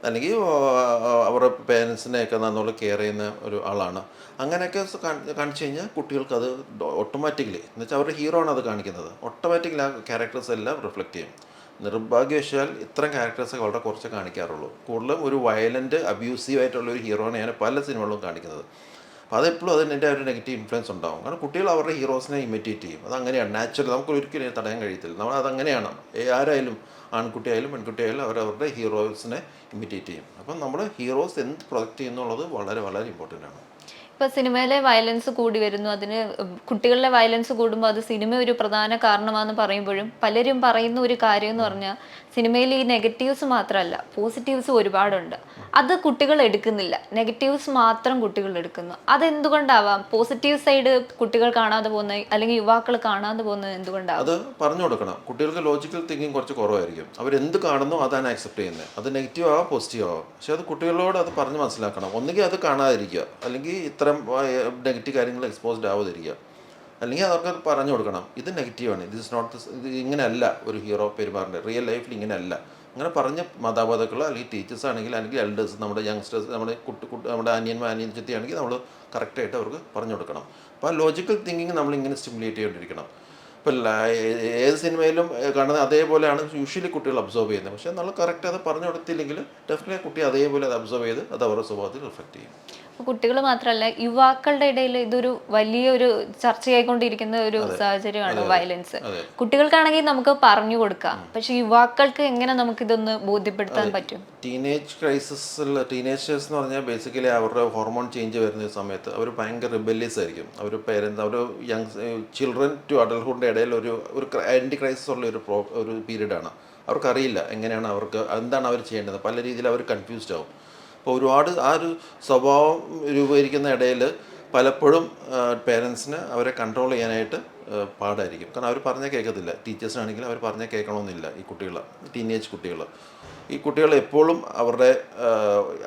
അല്ലെങ്കിൽ അവരുടെ പേരൻസിനെയൊക്കെ നന്നോളം കെയർ ചെയ്യുന്ന ഒരു ആളാണ്. അങ്ങനെയൊക്കെ കാണിച്ചു കഴിഞ്ഞാൽ കുട്ടികൾക്ക് അത് ഓട്ടോമാറ്റിക്കലി എന്നുവെച്ചാൽ അവരുടെ ഹീറോ ആണ് അത് കാണിക്കുന്നത്. ഓട്ടോമാറ്റിക്കലി ആ ക്യാരക്ടേഴ്സ് എല്ലാം റിഫ്ലക്റ്റ് ചെയ്യും. നിർഭാഗ്യവശാൽ ഇത്തരം ക്യാരക്ടേഴ്സൊക്കെ വളരെ കുറച്ച് കാണിക്കാറുള്ളൂ. കൂടുതലും ഒരു വയലന്റ് അബ്യൂസീവ് ആയിട്ടുള്ള ഒരു ഹീറോനെയാണ് പല സിനിമകളിലും കാണിക്കുന്നത്. അപ്പോൾ അതെപ്പോഴും അതിന്റെ ഒരു നെഗറ്റീവ് ഇൻഫ്ലുവൻസ് ഉണ്ടാവും. കാരണം കുട്ടികൾ അവരുടെ ഹീറോസിനെ ഇമിറ്റേറ്റ് ചെയ്യും. അത് അങ്ങനെയാണ് നാച്ചുറൽ നമുക്ക് ഒരിക്കലും തടയാൻ കഴിയത്തില്ല. നമ്മൾ അതങ്ങനെയാണ് ആരായാലും ആൺകുട്ടിയായാലും പെൺകുട്ടിയായാലും അവരവരുടെ ഹീറോസിനെ ഇമിറ്റേറ്റ് ചെയ്യും. അപ്പം നമ്മൾ ഹീറോസ് എന്ത് പ്രൊജക്റ്റ് ചെയ്യുന്നുള്ളത് വളരെ വളരെ ഇമ്പോർട്ടന്റ് ആണ്. ഇപ്പൊ സിനിമയിലെ വയലൻസ് കൂടി വരുന്നു. അതിന് കുട്ടികളിലെ വയലൻസ് കൂടുമ്പോൾ അത് സിനിമ ഒരു പ്രധാന കാരണമാണെന്ന് പറയുമ്പോഴും പലരും പറയുന്ന ഒരു കാര്യം എന്ന് പറഞ്ഞാൽ സിനിമയിൽ ഈ നെഗറ്റീവ്സ് മാത്രമല്ല പോസിറ്റീവ്സ് ഒരുപാടുണ്ട്. അത് കുട്ടികൾ എടുക്കുന്നില്ല. നെഗറ്റീവ്സ് മാത്രം കുട്ടികൾ എടുക്കുന്നു. അതെന്തുകൊണ്ടാവാം? പോസിറ്റീവ് സൈഡ് കുട്ടികൾ കാണാതെ പോകുന്ന അല്ലെങ്കിൽ യുവാക്കൾ കാണാതെ പോകുന്നത് എന്തുകൊണ്ടാവും? അത് പറഞ്ഞു കൊടുക്കണം. കുട്ടികൾക്ക് ലോജിക്കൽ തിങ്കിങ് കുറച്ച് കുറവായിരിക്കും. അവർ അവരെന്ത് കാണുന്നു അതാണ് ആക്സെപ്റ്റ് ചെയ്യുന്നത്. അത് നെഗറ്റീവ് ആവാം പോസിറ്റീവ് ആവാം. പക്ഷെ അത് കുട്ടികളോട് അത് പറഞ്ഞ് മനസ്സിലാക്കണം. ഒന്നുകിൽ അത് കാണാതിരിക്കുക. അല്ലെങ്കിൽ ഇത്തരം നെഗറ്റീവ് കാര്യങ്ങൾ എക്സ്പോസ്ഡ് ആവാതിരിക്കുക. അല്ലെങ്കിൽ അവർക്ക് പറഞ്ഞു കൊടുക്കണം. ഇത് നെഗറ്റീവാണ് ഇസ് നോട്ട് ഇത് ഇങ്ങനെയല്ല ഒരു ഹീറോ പെരുമാറേണ്ടത്. റിയൽ ലൈഫിൽ ഇങ്ങനെയല്ല. അങ്ങനെ പറഞ്ഞ മാതാപിതാക്കൾ അല്ലെങ്കിൽ ടീച്ചേഴ്സ് ആണെങ്കിൽ അല്ലെങ്കിൽ എൽഡേഴ്സ് നമ്മുടെ യങ്സ്റ്റേഴ്സ് നമ്മുടെ കുട്ടി കുട്ടി നമ്മുടെ അനിയന്മാർ അനിയൻ ആണെങ്കിൽ നമ്മൾ കറക്റ്റായിട്ട് അവർക്ക് പറഞ്ഞു കൊടുക്കണം. അപ്പോൾ ആ ലോജിക്കൽ തിങ്കിങ് നമ്മളിങ്ങനെ സ്റ്റിമുലേറ്റ് ചെയ്തുകൊണ്ടിരിക്കണം ഇപ്പം ഏത് സിനിമയിലും കാണുന്ന അതേപോലെയാണ് യൂഷ്വലി കുട്ടികൾ അബ്സോർവ് ചെയ്യുന്നത്. പക്ഷേ നമ്മൾ കറക്റ്റ് അത് പറഞ്ഞു കൊടുത്തില്ലെങ്കിൽ ഡെഫിനറ്റ്ലി കുട്ടി അതേപോലെ അത് അബ്സോർവ് ചെയ്ത് അത് അവരുടെ സ്വഭാവത്തിൽ റിഫ്ലക്റ്റ് ചെയ്യും. അപ്പൊ കുട്ടികൾ മാത്രമല്ല യുവാക്കളുടെ ഇടയിൽ ഇതൊരു വലിയൊരു ചർച്ചയായിക്കൊണ്ടിരിക്കുന്ന ഒരു സാഹചര്യമാണ് വയലൻസ്. കുട്ടികൾക്കാണെങ്കിൽ നമുക്ക് പറഞ്ഞു കൊടുക്കാം. പക്ഷെ യുവാക്കൾക്ക് എങ്ങനെ നമുക്ക് ഇതൊന്ന് ബോധ്യപ്പെടുത്താൻ പറ്റും? ടീനേജ് ക്രൈസിസിൽ ടീനേജേഴ്സ് എന്ന് പറഞ്ഞാൽ ബേസിക്കലി അവരുടെ ഹോർമോൺ ചേഞ്ച് വരുന്ന സമയത്ത് അവർ ഭയങ്കര റിബല്യസ് ആയിരിക്കും. അവർ പേരൻസ് അവർ യങ് ചിൽഡ്രൻ ടു അഡൽഹുഡിന്റെ ഇടയിൽ ഒരു ഒരു ഐഡന്റി ക്രൈസിസ് ഉള്ള ഒരു പ്രോ ഒരു പീരീഡാണ് അവർക്കറിയില്ല എങ്ങനെയാണ് അവർക്ക് എന്താണ് അവർ ചെയ്യേണ്ടത്. പല രീതിയിൽ അവർ കൺഫ്യൂസ്ഡ് ആവും. അപ്പോൾ ഒരുപാട് ആ ഒരു സ്വഭാവം രൂപീകരിക്കുന്ന ഇടയിൽ പലപ്പോഴും പേരൻസിന് അവരെ കൺട്രോൾ ചെയ്യാനായിട്ട് പാടായിരിക്കും. കാരണം അവർ പറഞ്ഞാൽ കേൾക്കത്തില്ല. ടീച്ചേഴ്സിനാണെങ്കിലും അവർ പറഞ്ഞാൽ കേൾക്കണമെന്നില്ല ഈ കുട്ടികൾ ടീനേജ് കുട്ടികൾ. ഈ കുട്ടികൾ എപ്പോഴും അവരുടെ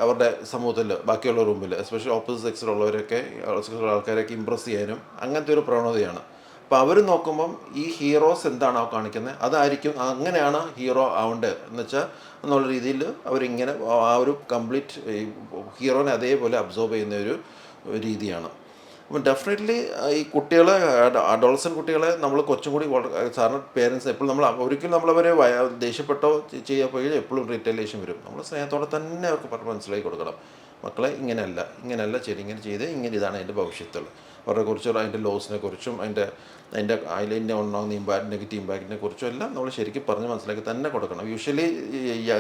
അവരുടെ സമൂഹത്തിൽ ബാക്കിയുള്ളവർ മുമ്പിൽ എസ്പെഷ്യലി ഓപ്പോസിറ്റ് സെക്സിലുള്ളവരൊക്കെ സെക്സിലുള്ള ആൾക്കാരെയൊക്കെ ഇമ്പ്രസ് ചെയ്യാനും അങ്ങനത്തെ ഒരു പ്രവണതയാണ്. അപ്പോൾ അവർ നോക്കുമ്പം ഈ ഹീറോസ് എന്താണോ കാണിക്കുന്നത്? അതായിരിക്കും അങ്ങനെയാണ് ഹീറോ ആവേണ്ടത് എന്ന് വെച്ചാൽ എന്നുള്ള രീതിയിൽ അവരിങ്ങനെ ആ ഒരു കംപ്ലീറ്റ് ഹീറോനെ അതേപോലെ അബ്സോർബ് ചെയ്യുന്ന ഒരു രീതിയാണ്. അപ്പം ഡെഫിനറ്റ്ലി ഈ കുട്ടികളെ അഡോൾസൺ കുട്ടികളെ നമ്മൾ കൊച്ചും കൂടി സാറിന് പേരൻസ് എപ്പോഴും നമ്മൾ ഒരിക്കലും നമ്മളവരെ ദേഷ്യപ്പെട്ടോ ചെയ്യാൻ പോയി എപ്പോഴും റീറ്റൈലേഷൻ വരും. നമ്മൾ സ്നേഹത്തോടെ തന്നെ അവർക്ക് മനസ്സിലാക്കി കൊടുക്കണം. മക്കളെ ഇങ്ങനെയല്ല ഇങ്ങനെയല്ല ചെറിയ ഇങ്ങനെ ചെയ്ത് ഇങ്ങനെ ഇതാണ് അതിന്റെ ഭവിഷ്യത്തുകൾ. അവരെ കുറിച്ചുള്ള അതിന്റെ ലോസിനെ കുറിച്ചും അതിന്റെ അതിന്റെ അതിന്റെ ഉണ്ടാകുന്ന ഇമ്പാക്ട് നെഗറ്റീവ് ഇമ്പാക്റ്റിനെ കുറിച്ചും എല്ലാം നമ്മൾ ശരിക്കും പറഞ്ഞ് മനസ്സിലാക്കി തന്നെ കൊടുക്കണം. യൂഷ്വലി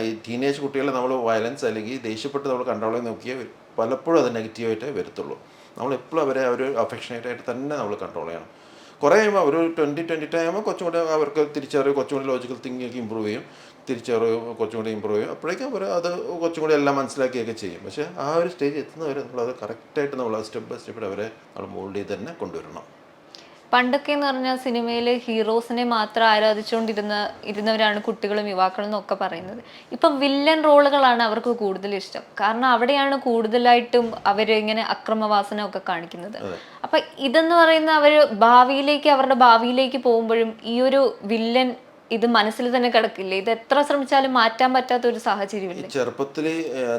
ഈ ടീനേജ് കുട്ടികളെ നമ്മൾ വയലൻസ് അല്ലെങ്കിൽ ദേഷ്യപ്പെട്ട് നമ്മൾ കൺട്രോൾ നോക്കിയേ പലപ്പോഴും അത് നെഗറ്റീവായിട്ടേ വരത്തുള്ളൂ. നമ്മളെപ്പോഴും അവരെ ഒരു അഫെക്ഷനേറ്റ് ആയിട്ട് തന്നെ നമ്മൾ കൺട്രോൾ ചെയ്യണം. കുറേ കഴിയുമ്പോൾ ഒരു ട്വന്റി ട്വന്റി ടൈം ആകുമ്പോൾ കുറച്ചും കൂടെ അവർക്ക് തിരിച്ചറിവ് കുറച്ചും കൂടി ലോജിക്കൽ തിങ്കിങ് ഇമ്പ്രൂവ് ചെയ്യും. തിരിച്ചറിവ് കുറച്ചും കൂടി ഇമ്പ്രൂവ് ചെയ്യും. അപ്പോഴേക്കും അവർ അത് കുറച്ചും കൂടി എല്ലാം മനസ്സിലാക്കിയൊക്കെ ചെയ്യും. പക്ഷേ ആ ഒരു സ്റ്റേജ് എത്തുന്നവരെ നമ്മളത് കറക്റ്റായിട്ട് നമ്മൾ സ്റ്റെപ്പ് ബൈ സ്റ്റെപ്പ് അവരെ നമ്മൾ മോൾഡ് ചെയ്ത് തന്നെ കൊണ്ടുവരണം. പണ്ടൊക്കെ എന്ന് പറഞ്ഞാൽ സിനിമയിൽ ഹീറോസിനെ മാത്രം ആരാധിച്ചുകൊണ്ടിരുന്ന ഇരുന്നവരാണ് കുട്ടികളും യുവാക്കളും എന്നൊക്കെ പറയുന്നത്. ഇപ്പം വില്ലൻ റോളുകളാണ് അവർക്ക് കൂടുതൽ ഇഷ്ടം. കാരണം അവിടെയാണ് കൂടുതലായിട്ടും അവർ ഇങ്ങനെ അക്രമവാസന ഒക്കെ കാണിക്കുന്നത്. അപ്പൊ ഇതെന്ന് പറയുന്ന അവർ ഭാവിയിലേക്ക് അവരുടെ ഭാവിയിലേക്ക് പോകുമ്പോഴും ഈ ഒരു വില്ലൻ ഇത് മനസ്സിൽ തന്നെ കിടക്കില്ലേ? ഇത് എത്ര ശ്രമിച്ചാലും മാറ്റാൻ പറ്റാത്ത ഒരു സാഹചര്യമില്ല ചെറുപ്പത്തിൽ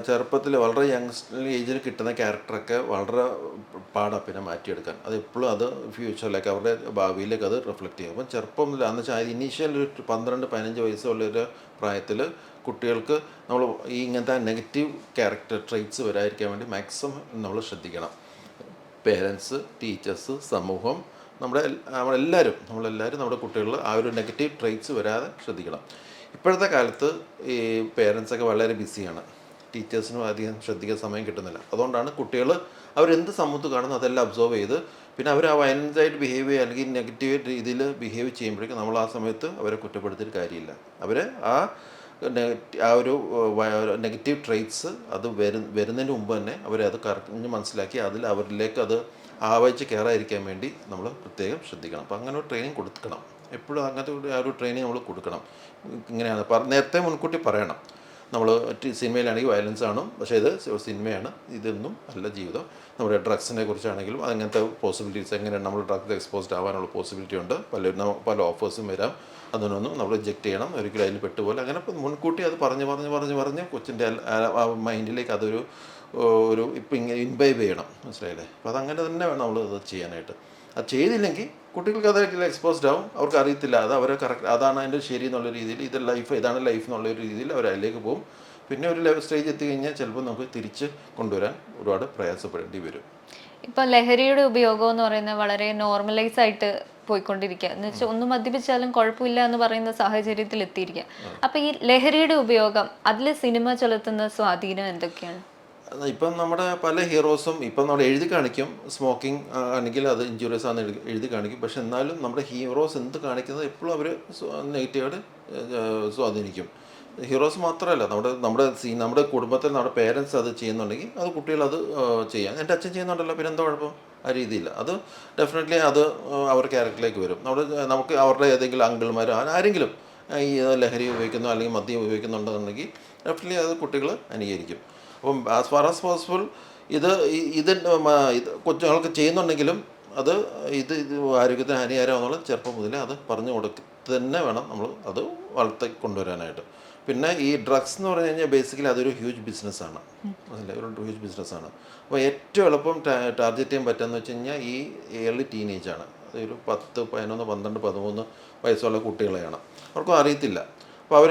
ചെറുപ്പത്തിൽ വളരെ യങ്സ്റ്റർ ഏജിൽ കിട്ടുന്ന ക്യാരക്ടറൊക്കെ വളരെ പാടാ പിന്നെ മാറ്റിയെടുക്കാൻ. അത് എപ്പോഴും അത് ഫ്യൂച്ചറിലേക്ക് അവരുടെ ഭാവിയിലേക്ക് അത് റിഫ്ലക്റ്റ് ചെയ്യും. അപ്പം ചെറുപ്പം എന്ന് വെച്ചാൽ ഇനീഷ്യൽ ഒരു പന്ത്രണ്ട് പതിനഞ്ച് വയസ്സുള്ള ഒരു പ്രായത്തിൽ കുട്ടികൾക്ക് നമ്മൾ ഈ ഇങ്ങനത്തെ നെഗറ്റീവ് ക്യാരക്ടർ ട്രേറ്റ്സ് വരാതിരിക്കാൻ വേണ്ടി മാക്സിമം നമ്മൾ ശ്രദ്ധിക്കണം. പേരൻസ് ടീച്ചേഴ്സ് സമൂഹം നമ്മുടെ നമ്മളെല്ലാവരും നമ്മളെല്ലാവരും നമ്മുടെ കുട്ടികളിൽ ആ ഒരു നെഗറ്റീവ് ട്രെയ്റ്റ്സ് വരാതെ ശ്രദ്ധിക്കണം. ഇപ്പോഴത്തെ കാലത്ത് ഈ പേരൻസൊക്കെ വളരെ ബിസിയാണ് ടീച്ചേഴ്സിനും അധികം ശ്രദ്ധിക്കാൻ സമയം കിട്ടുന്നില്ല. അതുകൊണ്ടാണ് കുട്ടികൾ അവരെന്ത് സമൂഹത്ത് കാണുന്നു അതെല്ലാം അബ്സോർവ് ചെയ്ത് പിന്നെ അവർ ആ വയലൻസായിട്ട് ബിഹേവ് ചെയ്യുക അല്ലെങ്കിൽ നെഗറ്റീവ് രീതിയിൽ ബിഹേവ് ചെയ്യുമ്പോഴേക്കും നമ്മൾ ആ സമയത്ത് അവരെ കുറ്റപ്പെടുത്തിയിട്ട് കാര്യമില്ല. അവർ ആ ആ ഒരു നെഗറ്റീവ് ട്രെയ്റ്റ്സ് അത് വരു വരുന്നതിന് മുമ്പ് തന്നെ അവരെ അത് കറക്റ്റ് മനസ്സിലാക്കി അതിൽ അവരിലേക്ക് അത് ആവാഴ്ച കയറാതിരിക്കാൻ വേണ്ടി നമ്മൾ പ്രത്യേകം ശ്രദ്ധിക്കണം. അപ്പോൾ അങ്ങനെ ഒരു ട്രെയിനിങ് കൊടുക്കണം. എപ്പോഴും അങ്ങനത്തെ ആ ഒരു ട്രെയിനിങ് നമ്മൾ കൊടുക്കണം. ഇങ്ങനെയാണ് നേരത്തെ മുൻകൂട്ടി പറയണം. നമ്മൾ സിനിമയിലാണെങ്കിൽ വയലൻസ് ആണ് പക്ഷേ ഇത് സിനിമയാണ്. ഇതൊന്നും അല്ല ജീവിതം. നമ്മുടെ ഡ്രഗ്സിനെ കുറിച്ചാണെങ്കിലും അങ്ങനത്തെ പോസിബിലിറ്റീസ് എങ്ങനെയാണ് നമ്മൾ ഡ്രഗ്സ് എക്സ്പോസ്ഡ് ആവാനുള്ള പോസിബിലിറ്റി ഉണ്ട്. പല പല ഓഫേഴ്സും വരാം. അതിനൊന്നും നമ്മൾ റിജക്റ്റ് ചെയ്യണം. ഒരിക്കലും അതിൽ പെട്ടുപോലെ അങ്ങനെ മുൻകൂട്ടി അത് പറഞ്ഞ് പറഞ്ഞ് പറഞ്ഞ് പറഞ്ഞ് കൊച്ചിന്റെ മൈൻഡിലേക്ക് അതൊരു ഒരു ഇപ്പം ഇങ്ങനെ ഇൻവൈബ് ചെയ്യണം. മനസ്സിലായില്ലേ? അപ്പോൾ അതങ്ങനെ തന്നെ വേണം നമ്മൾ അത് ചെയ്യാനായിട്ട്. അത് ചെയ്തില്ലെങ്കിൽ കുട്ടികൾക്ക് അതായിട്ട് എക്സ്പോസ്ഡ് ആവും. അവർക്ക് അറിയത്തില്ല. അത് അവരെ കറക്റ്റ് അതാണ് അതിന്റെ ശരി എന്നുള്ള രീതിയിൽ ഇത് ലൈഫ് ഇതാണ് ലൈഫ് എന്നുള്ള ഒരു രീതിയിൽ അവർ അതിലേക്ക് പോകും. പിന്നെ ഒരു ലെവൽ സ്റ്റേജ് എത്തിക്കഴിഞ്ഞാൽ ചിലപ്പോൾ നമുക്ക് തിരിച്ച് കൊണ്ടുവരാൻ ഒരുപാട് പ്രയാസപ്പെടേണ്ടി വരും. ഇപ്പം ലഹരിയുടെ ഉപയോഗം എന്ന് പറയുന്നത് വളരെ നോർമലൈസ് ആയിട്ട് പോയിക്കൊണ്ടിരിക്കുക. എന്ന് വെച്ചാൽ ഒന്ന് മദ്യപിച്ചാലും കുഴപ്പമില്ല എന്ന് പറയുന്ന സാഹചര്യത്തിൽ എത്തിയിരിക്കുക. അപ്പം ഈ ലഹരിയുടെ ഉപയോഗം അതിൽ സിനിമ ചെലുത്തുന്ന സ്വാധീനം എന്തൊക്കെയാണ്? ഇപ്പം നമ്മുടെ പല ഹീറോസും ഇപ്പം നമ്മൾ എഴുതി കാണിക്കും സ്മോക്കിംഗ് ആണെങ്കിൽ അത് ഇഞ്ചുറീസ് ആണെന്ന് എഴുതി കാണിക്കും. പക്ഷെ എന്നാലും നമ്മുടെ ഹീറോസ് എന്ത് കാണിക്കുന്നത് എപ്പോഴും അവർ നെഗറ്റീവായിട്ട് സ്വാധീനിക്കും. ഹീറോസ് മാത്രമല്ല നമ്മുടെ നമ്മുടെ സീ നമ്മുടെ കുടുംബത്തിൽ നമ്മുടെ പേരൻസ് അത് ചെയ്യുന്നുണ്ടെങ്കിൽ അത് കുട്ടികൾ അത് ചെയ്യാം. എന്റെ അച്ഛൻ ചെയ്യുന്നുണ്ടല്ലോ പിന്നെ എന്താ കുഴപ്പം? ആ രീതിയിൽ അത് ഡെഫിനറ്റ്ലി അത് അവരുടെ ക്യാരക്ടറിലേക്ക് വരും. നമ്മുടെ നമുക്ക് അവരുടെ ഏതെങ്കിലും അങ്കിൾമാരോ ആരെങ്കിലും ഈ ലഹരി ഉപയോഗിക്കുന്നോ അല്ലെങ്കിൽ മദ്യം ഉപയോഗിക്കുന്നുണ്ടെന്നുണ്ടെങ്കിൽ ഡെഫിനറ്റ്ലി അത് കുട്ടികൾ അനുകരിക്കും അപ്പം ആസ് ഫാർ ആസ് പോസിബിൾ ഇത് ഇത് കൊച്ചുങ്ങൾക്ക് ചെയ്യുന്നുണ്ടെങ്കിലും അത് ഇത് ഇത് ആരോഗ്യത്തിന് ഹാനികരമാണെന്നുള്ള ചെറുപ്പം മുതലേ അത് പറഞ്ഞു കൊടുക്ക തന്നെ വേണം നമ്മൾ അത് വളർത്തി കൊണ്ടുവരാനായിട്ട്. പിന്നെ ഈ ഡ്രഗ്സ് എന്ന് പറഞ്ഞു കഴിഞ്ഞാൽ ബേസിക്കലി അതൊരു ഹ്യൂജ് ബിസിനസ്സാണ് ഒരു ഹ്യൂജ് ബിസിനസ്സാണ് അപ്പോൾ ഏറ്റവും എളുപ്പം ടാർഗറ്റ് ചെയ്യാൻ പറ്റുകയെന്ന് വെച്ച് കഴിഞ്ഞാൽ ഈ ഏർലി ടീനേജാണ് അതൊരു പത്ത് പതിനൊന്ന് പന്ത്രണ്ട് പതിമൂന്ന് വയസ്സുള്ള കുട്ടികളെയാണ്. അവർക്കും അറിയത്തില്ല. അപ്പോൾ അവർ